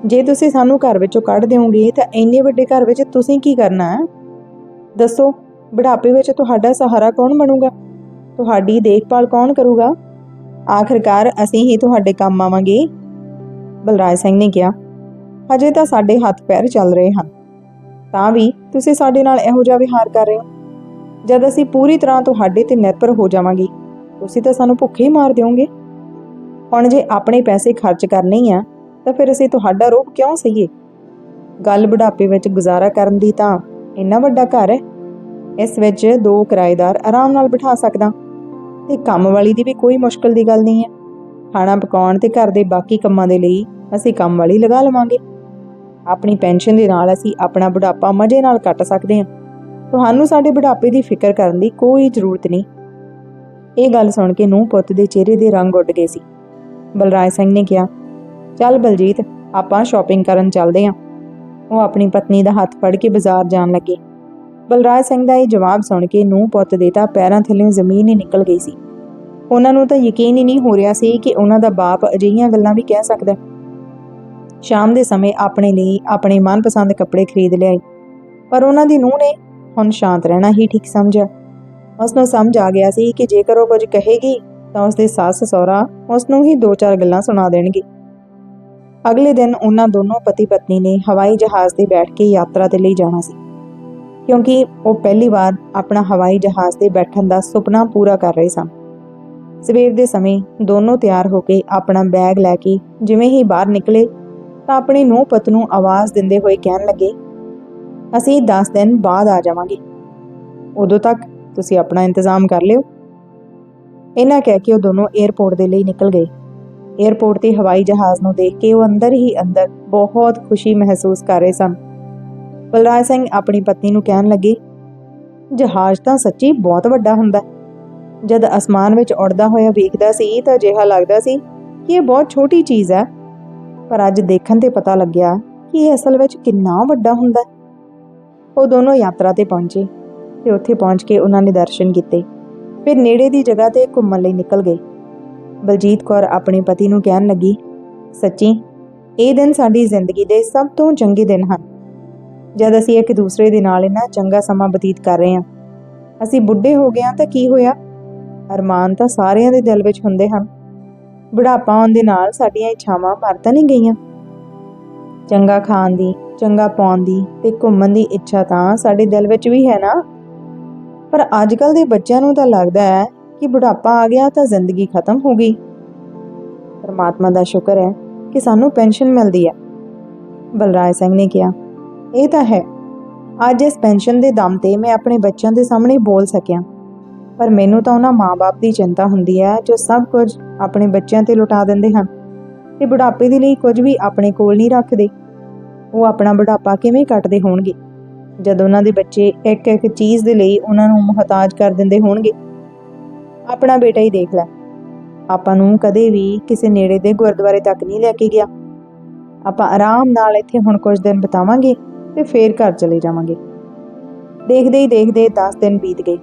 ਜੇ ਤੁਸੀਂ ਸਾਨੂੰ ਘਰ ਵਿੱਚੋਂ ਕੱਢ ਦਿਓਗੇ ਤਾਂ ਇੰਨੇ ਵੱਡੇ ਘਰ ਵਿੱਚ ਤੁਸੀਂ ਕੀ ਕਰਨਾ ਹੈ? ਦੱਸੋ। ਬੁਢਾਪੇ ਵਿੱਚ ਤੁਹਾਡਾ ਸਹਾਰਾ ਕੌਣ ਬਣੂਗਾ? ਤੁਹਾਡੀ ਦੇਖਭਾਲ ਕੌਣ ਕਰੂਗਾ? ਆਖਰਕਾਰ ਅਸੀਂ ਹੀ ਤੁਹਾਡੇ ਕੰਮ ਆਵਾਂਗੇ। ਬਲਰਾਜ ਸਿੰਘ ਨੇ ਕਿਹਾ, ਹਜੇ ਤਾਂ ਸਾਡੇ ਹੱਥ ਪੈਰ ਚੱਲ ਰਹੇ ਹਨ। ਤਾਂ ਵੀ ਤੁਸੀਂ ਸਾਡੇ ਨਾਲ ਇਹੋ ਜਿਹਾ ਵਿਹਾਰ ਕਰ ਰਹੇ ਹੋ? ਜਦ ਅਸੀਂ ਪੂਰੀ ਤਰ੍ਹਾਂ ਤੁਹਾਡੇ ਤੇ ਨਿਰਭਰ ਹੋ ਜਾਵਾਂਗੇ, ਤੁਸੀਂ ਤਾਂ ਸਾਨੂੰ ਭੁੱਖੇ ਹੀ ਮਾਰ ਦਿਓਗੇ। ਹੁਣ ਜੇ ਆਪਣੇ ਪੈਸੇ ਖਰਚ ਕਰਨੇ ਆ, ਤਾਂ ਫਿਰ ਅਸੀਂ ਤੁਹਾਡਾ ਰੋਹ ਕਿਉਂ ਸਹੀਏ? ਗੱਲ ਬੁਢਾਪੇ ਵਿੱਚ ਗੁਜ਼ਾਰਾ ਕਰਨ ਦੀ ਤਾਂ ਇੰਨਾ ਵੱਡਾ ਘਰ ਹੈ। ਇਸ ਵਿੱਚ ਦੋ ਕਿਰਾਏਦਾਰ ਆਰਾਮ ਨਾਲ ਬਿਠਾ ਸਕਦਾ। ਤੇ ਕੰਮ ਵਾਲੀ ਦੀ ਵੀ ਕੋਈ ਮੁਸ਼ਕਲ ਦੀ ਗੱਲ ਨਹੀਂ ਹੈ। ਖਾਣਾ ਪਕਾਉਣ ਤੇ ਘਰ ਦੇ ਬਾਕੀ ਕੰਮਾਂ ਦੇ ਲਈ ਅਸੀਂ ਕੰਮ ਵਾਲੀ ਲਗਾ ਲਵਾਂਗੇ। ਆਪਣੀ ਪੈਨਸ਼ਨ ਦੇ ਨਾਲ ਅਸੀਂ ਆਪਣਾ ਬੁਢਾਪਾ ਮਜ਼ੇ ਨਾਲ ਕੱਟ ਸਕਦੇ ਹਾਂ। ਤੁਹਾਨੂੰ ਸਾਡੇ ਬੁਢਾਪੇ ਦੀ ਫਿਕਰ ਕਰਨ ਦੀ ਕੋਈ ਜ਼ਰੂਰਤ ਨਹੀਂ। ਇਹ ਗੱਲ ਸੁਣ ਕੇ ਨੂੰਹ ਪੁੱਤ ਦੇ ਚਿਹਰੇ ਦੇ ਰੰਗ ਉੱਡ ਗਏ ਸੀ। ਬਲਰਾਜ ਸਿੰਘ ਨੇ ਕਿਹਾ, ਚੱਲ ਬਲਜੀਤ, ਆਪਾਂ ਸ਼ਾਪਿੰਗ ਕਰਨ ਚੱਲਦੇ ਹਾਂ। ਉਹ ਆਪਣੀ ਪਤਨੀ ਦਾ ਹੱਥ ਫੜ ਕੇ ਬਾਜ਼ਾਰ ਜਾਣ ਲੱਗੇ। ਬਲਰਾਜ ਸਿੰਘ ਦਾ ਇਹ ਜਵਾਬ ਸੁਣ ਕੇ ਨੂੰਹ ਪੁੱਤ ਦੇ ਤਾਂ ਪੈਰਾਂ ਥੱਲੇ ਜ਼ਮੀਨ ਹੀ ਨਿਕਲ ਗਈ ਸੀ। ਉਹਨਾਂ ਨੂੰ ਤਾਂ ਯਕੀਨ ਹੀ ਨਹੀਂ ਹੋ ਰਿਹਾ ਸੀ ਕਿ ਉਹਨਾਂ ਦਾ ਬਾਪ ਅਜਿਹੀਆਂ ਗੱਲਾਂ ਵੀ ਕਹਿ ਸਕਦਾ ਸ਼ਾਮ ਦੇ ਸਮੇਂ ਆਪਣੇ ਲਈ ਆਪਣੇ ਮਨਪਸੰਦ ਕੱਪੜੇ ਖਰੀਦ ਲਿਆਈ ਪਰ ਉਹਨਾਂ ਦੀ ਨੂੰਹ ਨੇ ਹੁਣ ਸ਼ਾਂਤ ਰਹਿਣਾ ਹੀ ਠੀਕ ਸਮਝਿਆ। ਉਸ ਨੂੰ ਸਮਝ ਆ ਗਿਆ ਸੀ ਕਿ ਜੇਕਰ ਉਹ ਕੁਝ ਕਹੇਗੀ ਤਾਂ ਉਸ ਦੇ ਸੱਸ, ਸਹੁਰਾ ਉਸ ਨੂੰ ਹੀ ਦੋ ਚਾਰ ਗੱਲਾਂ ਸੁਣਾ ਦੇਣਗੇ। ਅਗਲੇ ਦਿਨ ਉਹਨਾਂ ਦੋਨੋਂ ਪਤੀ ਪਤਨੀ ਨੇ ਹਵਾਈ ਜਹਾਜ਼ ਤੇ ਬੈਠ ਕੇ ਯਾਤਰਾ ਤੇ ਲਈ ਜਾਣਾ ਸੀ। ਕਿਉਂਕਿ ਉਹ ਪਹਿਲੀ ਵਾਰ ਆਪਣਾ ਹਵਾਈ ਜਹਾਜ਼ ਤੇ ਬੈਠਣ ਦਾ ਸੁਪਨਾ ਪੂਰਾ ਕਰ ਰਹੇ ਸਨ। ਸਵੇਰ ਦੇ ਸਮੇਂ ਦੋਨੋਂ ਤਿਆਰ ਹੋ ਕੇ ਆਪਣਾ ਬੈਗ ਲੈ ਕੇ ਜਿਵੇਂ ਹੀ ਬਾਹਰ ਨਿਕਲੇ ਤਾਂ ਆਪਣੀ ਨੂੰਹ ਪੁੱਤ ਨੂੰ ਆਵਾਜ਼ ਦਿੰਦੇ ਹੋਏ ਕਹਿਣ ਲੱਗੇ, ਅਸੀਂ 10 ਦਿਨ ਬਾਅਦ ਆ ਜਾਵਾਂਗੇ। ਉਦੋਂ ਤੱਕ ਤੁਸੀਂ ਆਪਣਾ ਇੰਤਜ਼ਾਮ ਕਰ ਲਿਓ। ਇਹਨਾਂ ਕਹਿ ਕੇ ਉਹ ਦੋਨੋਂ 에ਅਰਪੋਰਟ ਦੇ ਲਈ ਨਿਕਲ ਗਏ। 에ਅਰਪੋਰਟ ਤੇ ਹਵਾਈ ਜਹਾਜ਼ ਨੂੰ ਦੇਖ ਕੇ ਉਹ ਅੰਦਰ ਹੀ ਅੰਦਰ ਬਹੁਤ ਖੁਸ਼ੀ ਮਹਿਸੂਸ ਕਰ ਰਹੇ ਸਨ। ਬਲਰਾਜ ਸਿੰਘ ਆਪਣੀ ਪਤਨੀ ਨੂੰ ਕਹਿਣ ਲੱਗੇ, ਜਹਾਜ਼ ਤਾਂ ਸੱਚੀ ਬਹੁਤ ਵੱਡਾ ਹੁੰਦਾ ਜਦ ਅਸਮਾਨ ਵਿੱਚ ਉੜਦਾ ਹੋਇਆ ਵੇਖਦਾ ਸੀ ਤਾਂ ਅਜਿਹਾ ਲੱਗਦਾ ਸੀ ਕਿ ਇਹ ਬਹੁਤ ਛੋਟੀ ਚੀਜ਼ ਹੈ। ਪਰ ਅੱਜ ਦੇਖਣ ਤੇ ਪਤਾ ਲੱਗਿਆ ਕਿ ਇਹ ਅਸਲ ਵਿੱਚ ਕਿੰਨਾ ਵੱਡਾ ਹੁੰਦਾ ਉਹ ਦੋਨੋਂ ਯਾਤਰਾ ਤੇ ਪਹੁੰਚੇ ਤੇ ਉੱਥੇ ਪਹੁੰਚ ਕੇ ਉਹਨਾਂ ਨੇ ਦਰਸ਼ਨ ਕੀਤੇ। ਫਿਰ ਨੇੜੇ ਦੀ ਜਗ੍ਹਾ ਤੇ ਘੁੰਮਣ ਲਈ ਨਿਕਲ ਗਏ। ਬਲਜੀਤ ਕੌਰ ਆਪਣੇ ਪਤੀ ਨੂੰ ਕਹਿਣ ਲੱਗੀ, ਸੱਚੀ, ਇਹ ਦਿਨ ਸਾਡੀ ਜ਼ਿੰਦਗੀ ਦੇ ਸਭ ਤੋਂ ਚੰਗੇ ਦਿਨ ਹਨ। ਜਦ ਅਸੀਂ ਇੱਕ ਦੂਸਰੇ ਦੇ ਨਾਲ ਇੰਨਾ ਚੰਗਾ ਸਮਾਂ ਬਤੀਤ ਕਰ ਰਹੇ ਹਾਂ, ਅਸੀਂ ਬੁੱਢੇ ਹੋ ਗਏ ਹਾਂ ਤਾਂ ਕੀ ਹੋਇਆ? ਅਰਮਾਨ ਤਾਂ ਸਾਰਿਆਂ ਦੇ ਦਿਲ ਵਿੱਚ ਹੁੰਦੇ ਹਨ। ਬੁਢਾਪਾ ਆਉਣ ਦੇ ਨਾਲ ਸਾਡੀਆਂ ਇੱਛਾਵਾਂ ਮਰ ਤਾਂ ਨਹੀਂ ਗਈਆਂ। ਚੰਗਾ ਖਾਣ ਦੀ, ਚੰਗਾ ਪਾਉਣ ਦੀ ਤੇ ਘੁੰਮਣ ਦੀ ਇੱਛਾ ਤਾਂ ਸਾਡੇ ਦਿਲ ਵਿੱਚ ਵੀ ਹੈ ਨਾ? ਪਰ ਅੱਜ ਕੱਲ ਦੇ ਬੱਚਿਆਂ ਨੂੰ ਤਾਂ ਲੱਗਦਾ ਹੈ ਕਿ ਬੁਢਾਪਾ ਆ ਗਿਆ ਤਾਂ ਜ਼ਿੰਦਗੀ ਖਤਮ ਹੋ ਗਈ। ਪਰਮਾਤਮਾ ਦਾ ਸ਼ੁਕਰ ਹੈ ਕਿ ਸਾਨੂੰ ਪੈਨਸ਼ਨ ਮਿਲਦੀ ਹੈ। ਬਲਰਾਜ ਸਿੰਘ ਨੇ ਕਿਹਾ ਇਹ ਤਾਂ ਹੈ। ਅੱਜ ਇਸ ਪੈਨਸ਼ਨ ਦੇ ਦਮ ਤੇ ਮੈਂ ਆਪਣੇ ਬੱਚਿਆਂ ਦੇ ਸਾਹਮਣੇ ਬੋਲ ਸਕਿਆ। ਪਰ ਮੈਨੂੰ ਤਾਂ ਉਹਨਾਂ ਮਾਪੇ ਦੀ ਚਿੰਤਾ ਹੁੰਦੀ ਹੈ, ਜੋ ਸਭ ਕੁਝ ਆਪਣੇ ਬੱਚਿਆਂ ਤੇ ਲੁਟਾ ਦਿੰਦੇ ਹਨ। ਤੇ ਬੁਢਾਪੇ ਦੇ ਲਈ ਕੁਝ ਵੀ ਆਪਣੇ ਕੋਲ ਨਹੀਂ ਰੱਖਦੇ। ਉਹ ਆਪਣਾ ਬੁਢਾਪਾ ਕਿਵੇਂ ਕੱਟਦੇ ਹੋਣਗੇ? ਜਦ ਉਹਨਾਂ ਦੇ ਬੱਚੇ ਇੱਕ ਇੱਕ ਚੀਜ਼ ਦੇ ਲਈ ਉਹਨਾਂ ਨੂੰ ਮੁਹਤਾਜ ਕਰ ਦਿੰਦੇ ਹੋਣਗੇ। ਆਪਣਾ ਬੇਟਾ ਹੀ ਦੇਖ ਲੈ। ਆਪਾਂ ਨੂੰ ਕਦੇ ਵੀ ਕਿਸੇ ਨੇੜੇ ਦੇ ਗੁਰਦੁਆਰੇ ਤੱਕ ਨਹੀਂ ਲੈ ਕੇ ਗਿਆ। ਆਪਾਂ ਆਰਾਮ ਨਾਲ ਇੱਥੇ ਹੁਣ ਕੁਝ ਦਿਨ ਬਿਤਾਵਾਂਗੇ। ਤੇ ਫੇਰ ਘਰ ਚਲੇ ਜਾਵਾਂਗੇ। ਦੇਖਦੇ ਹੀ ਦੇਖਦੇ 10 ਦਿਨ ਬੀਤ ਗਏ।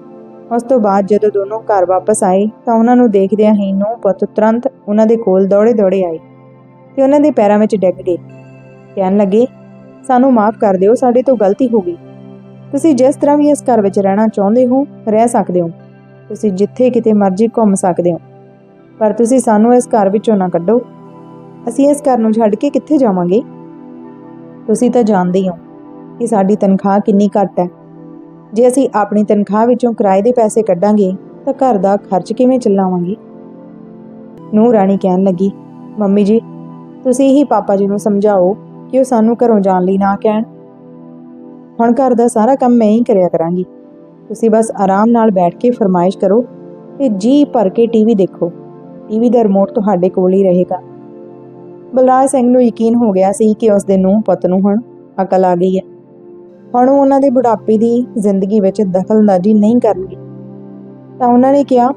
ਉਸ ਤੋਂ ਬਾਅਦ ਜਦੋਂ ਦੋਨੋਂ ਘਰ ਵਾਪਸ ਆਏ ਤਾਂ ਉਹਨਾਂ ਨੂੰ ਦੇਖਦਿਆਂ ਹੀ ਨੂੰ ਪੁੱਤ ਤੁਰੰਤ ਉਹਨਾਂ ਦੇ ਕੋਲ ਦੌੜੇ ਦੌੜੇ ਆਏ ਤੇ ਉਹਨਾਂ ਦੇ ਪੈਰਾਂ ਵਿੱਚ ਡਿੱਗ ਗਏ। ਕਹਿਣ ਲੱਗੇ, ਸਾਨੂੰ ਮਾਫ ਕਰ ਦਿਓ, ਸਾਡੇ ਤੋਂ ਗਲਤੀ ਹੋ ਗਈ। ਤੁਸੀਂ ਜਿਸ ਤਰ੍ਹਾਂ ਵੀ ਇਸ ਘਰ ਵਿੱਚ ਰਹਿਣਾ ਚਾਹੁੰਦੇ ਹੋ, ਰਹਿ ਸਕਦੇ ਹੋ। ਤੁਸੀਂ ਜਿੱਥੇ ਕਿਤੇ ਮਰਜ਼ੀ ਘੁੰਮ ਸਕਦੇ ਹੋ। ਪਰ ਤੁਸੀਂ ਸਾਨੂੰ ਇਸ ਘਰ ਵਿੱਚੋਂ ਨਾ ਕੱਢੋ। ਅਸੀਂ ਇਸ ਘਰ ਨੂੰ ਛੱਡ ਕੇ ਕਿੱਥੇ ਜਾਵਾਂਗੇ? ਤੁਸੀਂ ਤਾਂ ਜਾਣਦੇ ਹੀ ਹੋ। ਕਿ ਸਾਡੀ ਤਨਖਾਹ ਕਿੰਨੀ ਘੱਟ ਹੈ। ਜੇ ਅਸੀਂ ਆਪਣੀ ਤਨਖਾਹ ਵਿੱਚੋਂ ਕਿਰਾਏ ਦੇ ਪੈਸੇ ਕੱਢਾਂਗੇ, ਤਾਂ ਘਰ ਦਾ ਖਰਚ ਕਿਵੇਂ ਚਲਾਵਾਂਗੇ? ਨੂੰ ਰਾਣੀ ਕਹਿਣ ਲੱਗੀ, ਮੰਮੀ ਜੀ, ਤੁਸੀਂ ਹੀ ਪਾਪਾ ਜੀ ਨੂੰ ਸਮਝਾਓ ਕਿ ਉਹ ਸਾਨੂੰ ਘਰੋਂ ਜਾਣ ਲਈ ਨਾ ਕਹਿਣ। ਹੁਣ ਘਰ ਦਾ ਸਾਰਾ ਕੰਮ ਮੈਂ ਹੀ ਕਰਿਆ ਕਰਾਂਗੀ। ਤੁਸੀਂ ਬਸ ਆਰਾਮ ਨਾਲ ਬੈਠ ਕੇ ਫਰਮਾਇਸ਼ ਕਰੋ ਤੇ ਜੀ ਭਰ ਕੇ ਟੀਵੀ ਦੇਖੋ। ਟੀਵੀ ਦਾ ਰਿਮੋਟ ਤੁਹਾਡੇ ਕੋਲ ਹੀ ਰਹੇਗਾ। ਬਲਰਾਜ ਸਿੰਘ ਨੂੰ ਯਕੀਨ ਹੋ ਗਿਆ ਸੀ ਕਿ ਉਸ ਦੇ ਨੂੰ ਪੁੱਤ ਨੂੰ ਹੁਣ ਅਕਲ ਆ ਗਈ ਹੈ। ਹੁਣ ਉਹ ਉਹਨਾਂ ਦੇ ਬੁਢਾਪੇ ਦੀ ਜ਼ਿੰਦਗੀ ਵਿੱਚ ਦਖਲਅੰਦਾਜ਼ੀ ਨਹੀਂ ਕਰਨਗੇ। ਤਾਂ ਉਹਨਾਂ ਨੇ ਕਿਹਾ,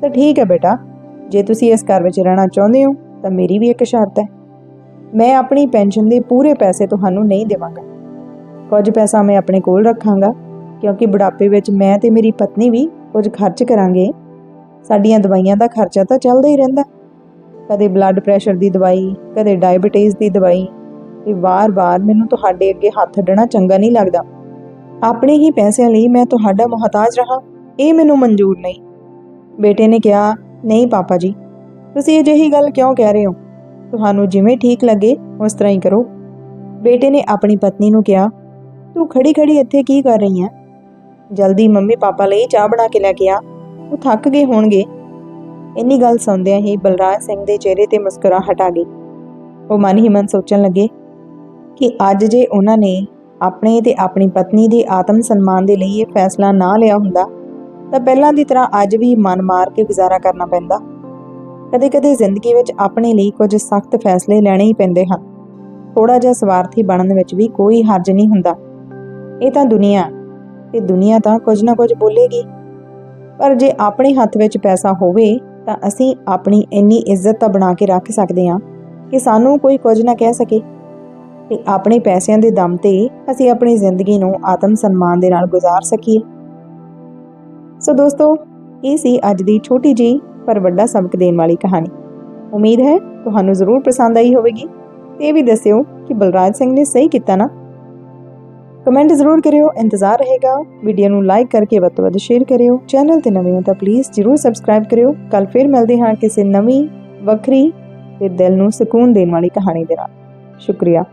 ਤਾਂ ਠੀਕ ਹੈ ਬੇਟਾ, ਜੇ ਤੁਸੀਂ ਇਸ ਘਰ ਵਿੱਚ ਰਹਿਣਾ ਚਾਹੁੰਦੇ ਹੋ, ਤਾਂ ਮੇਰੀ ਵੀ ਇੱਕ ਸ਼ਰਤ ਹੈ। ਮੈਂ ਆਪਣੀ ਪੈਨਸ਼ਨ ਦੇ ਪੂਰੇ ਪੈਸੇ ਤੁਹਾਨੂੰ ਨਹੀਂ ਦੇਵਾਂਗਾ। ਕੁਝ ਪੈਸਾ ਮੈਂ ਆਪਣੇ ਕੋਲ ਰੱਖਾਂਗਾ, ਕਿਉਂਕਿ ਬੁਢਾਪੇ ਵਿੱਚ ਮੈਂ ਤੇ ਮੇਰੀ ਪਤਨੀ ਵੀ ਕੁਝ ਖਰਚ ਕਰਾਂਗੇ। ਸਾਡੀਆਂ ਦਵਾਈਆਂ ਦਾ ਖਰਚਾ ਤਾਂ ਚੱਲਦਾ ਹੀ ਰਹਿੰਦਾ। ਕਦੇ ਬਲੱਡ ਪ੍ਰੈਸ਼ਰ ਦੀ ਦਵਾਈ, ਕਦੇ ਡਾਇਬੀਟੀਜ਼ ਦੀ ਦਵਾਈ ਤੇ ਵਾਰ-ਵਾਰ ਮੈਨੂੰ ਤੁਹਾਡੇ ਅੱਗੇ ਹੱਥ ਅੱਡਣਾ ਚੰਗਾ ਨਹੀਂ ਲੱਗਦਾ। ਆਪਣੇ ਹੀ ਪੈਸਿਆਂ ਲਈ ਮੈਂ ਤੁਹਾਡਾ ਮੁਹਤਾਜ ਰਹਾ, ਇਹ ਮੈਨੂੰ ਮਨਜ਼ੂਰ ਨਹੀਂ। ਬੇਟੇ ਨੇ ਕਿਹਾ, ਨਹੀਂ ਪਾਪਾ ਜੀ, ਤੁਸੀਂ ਅਜਿਹੀ ਗੱਲ ਕਿਉਂ ਕਹਿ ਰਹੇ ਹੋ? ਤੁਹਾਨੂੰ ਜਿਵੇਂ ਠੀਕ ਲੱਗੇ, ਉਸ ਤਰ੍ਹਾਂ ਹੀ ਕਰੋ। ਬੇਟੇ ਨੇ ਆਪਣੀ ਪਤਨੀ ਨੂੰ ਕਿਹਾ, ਤੂੰ ਖੜੀ ਖੜੀ ਇੱਥੇ ਕੀ ਕਰ ਰਹੀ ਹੈ? ਜਲਦੀ ਮੰਮੀ ਪਾਪਾ ਲਈ ਚਾਹ ਬਣਾ ਕੇ ਲੈ ਕੇ ਆ। ਉਹ ਥੱਕ ਗਏ ਹੋਣਗੇ। ਇੰਨੀ ਗੱਲ ਸੁਣਦਿਆਂ ਹੀ ਬਲਰਾਜ ਸਿੰਘ ਦੇ ਚਿਹਰੇ ਤੇ ਮੁਸਕਰਾਹਟ ਆ ਗਈ। ਉਹ ਮਨ ਹੀ ਮਨ ਸੋਚਣ ਲੱਗੇ ਕਿ ਅੱਜ ਜੇ ਉਹਨਾਂ ਨੇ ਆਪਣੇ ਤੇ ਆਪਣੀ ਪਤਨੀ ਦੇ ਆਤਮ ਸਨਮਾਨ ਦੇ ਲਈ ਇਹ ਫੈਸਲਾ ਨਾ ਲਿਆ ਹੁੰਦਾ, ਤਾਂ ਪਹਿਲਾਂ ਦੀ ਤਰ੍ਹਾਂ ਅੱਜ ਵੀ ਮਨ ਮਾਰ ਕੇ ਗੁਜ਼ਾਰਾ ਕਰਨਾ ਪੈਂਦਾ। ਕਦੇ-ਕਦੇ ਜ਼ਿੰਦਗੀ ਵਿੱਚ ਆਪਣੇ ਲਈ ਕੁਝ ਸਖਤ ਫੈਸਲੇ ਲੈਣੇ ਹੀ ਪੈਂਦੇ ਹਨ। ਥੋੜਾ ਜਿਹਾ ਸਵਾਰਥੀ ਬਣਨ ਵਿੱਚ ਵੀ ਕੋਈ ਹਰਜ ਨਹੀਂ ਹੁੰਦਾ। ਇਹ ਤਾਂ ਦੁਨੀਆ ਤੇ ਦੁਨੀਆ ਤਾਂ ਕੁਝ ਨਾ ਕੁਝ ਬੋਲੇਗੀ। ਪਰ ਜੇ ਆਪਣੇ ਹੱਥ ਵਿੱਚ ਪੈਸਾ ਹੋਵੇ, ਤਾਂ ਅਸੀਂ ਆਪਣੀ ਇੰਨੀ ਇੱਜ਼ਤ ਤਾਂ ਬਣਾ ਕੇ ਰੱਖ ਸਕਦੇ ਹਾਂ ਕਿ ਸਾਨੂੰ ਕੋਈ ਕੁਝ ਨਾ ਕਹਿ ਸਕੇ। ਤੇ ਆਪਣੇ ਪੈਸਿਆਂ ਦੇ ਦਮ ਤੇ ਅਸੀਂ ਆਪਣੀ ਜ਼ਿੰਦਗੀ ਨੂੰ ਆਤਮ ਸਨਮਾਨ ਦੇ ਨਾਲ ਗੁਜ਼ਾਰ ਸਕੀਏ। ਸੋ ਦੋਸਤੋ, ਇਹ ਸੀ ਅੱਜ ਦੀ ਛੋਟੀ ਜਿਹੀ ਪਰ ਵੱਡਾ ਸਬਕ ਦੇਣ ਵਾਲੀ ਕਹਾਣੀ। ਉਮੀਦ ਹੈ ਤੁਹਾਨੂੰ ਜ਼ਰੂਰ ਪਸੰਦ ਆਈ ਹੋਵੇਗੀ। ਤੇ ਇਹ ਵੀ ਦੱਸਿਓ ਕਿ ਬਲਰਾਜ ਸਿੰਘ ਨੇ ਸਹੀ ਕੀਤਾ ਨਾ। ਕਮੈਂਟ ਜ਼ਰੂਰ ਕਰਿਓ, ਇੰਤਜ਼ਾਰ ਰਹੇਗਾ। ਵੀਡੀਓ ਨੂੰ ਲਾਈਕ ਕਰਕੇ ਵੱਧ ਤੋਂ ਵੱਧ ਸ਼ੇਅਰ ਕਰਿਓ। ਚੈਨਲ ਤੇ ਨਵੇਂ ਹੋ ਤਾਂ ਪਲੀਜ਼ ਜ਼ਰੂਰ ਸਬਸਕ੍ਰਾਈਬ ਕਰਿਓ। ਕੱਲ ਫਿਰ ਮਿਲਦੇ ਹਾਂ ਕਿਸੇ ਨਵੀਂ, ਵੱਖਰੀ ਤੇ ਦਿਲ ਨੂੰ ਸਕੂਨ ਦੇਣ ਵਾਲੀ ਕਹਾਣੀ ਦੇ ਨਾਲ। ਸ਼ੁਕਰੀਆ।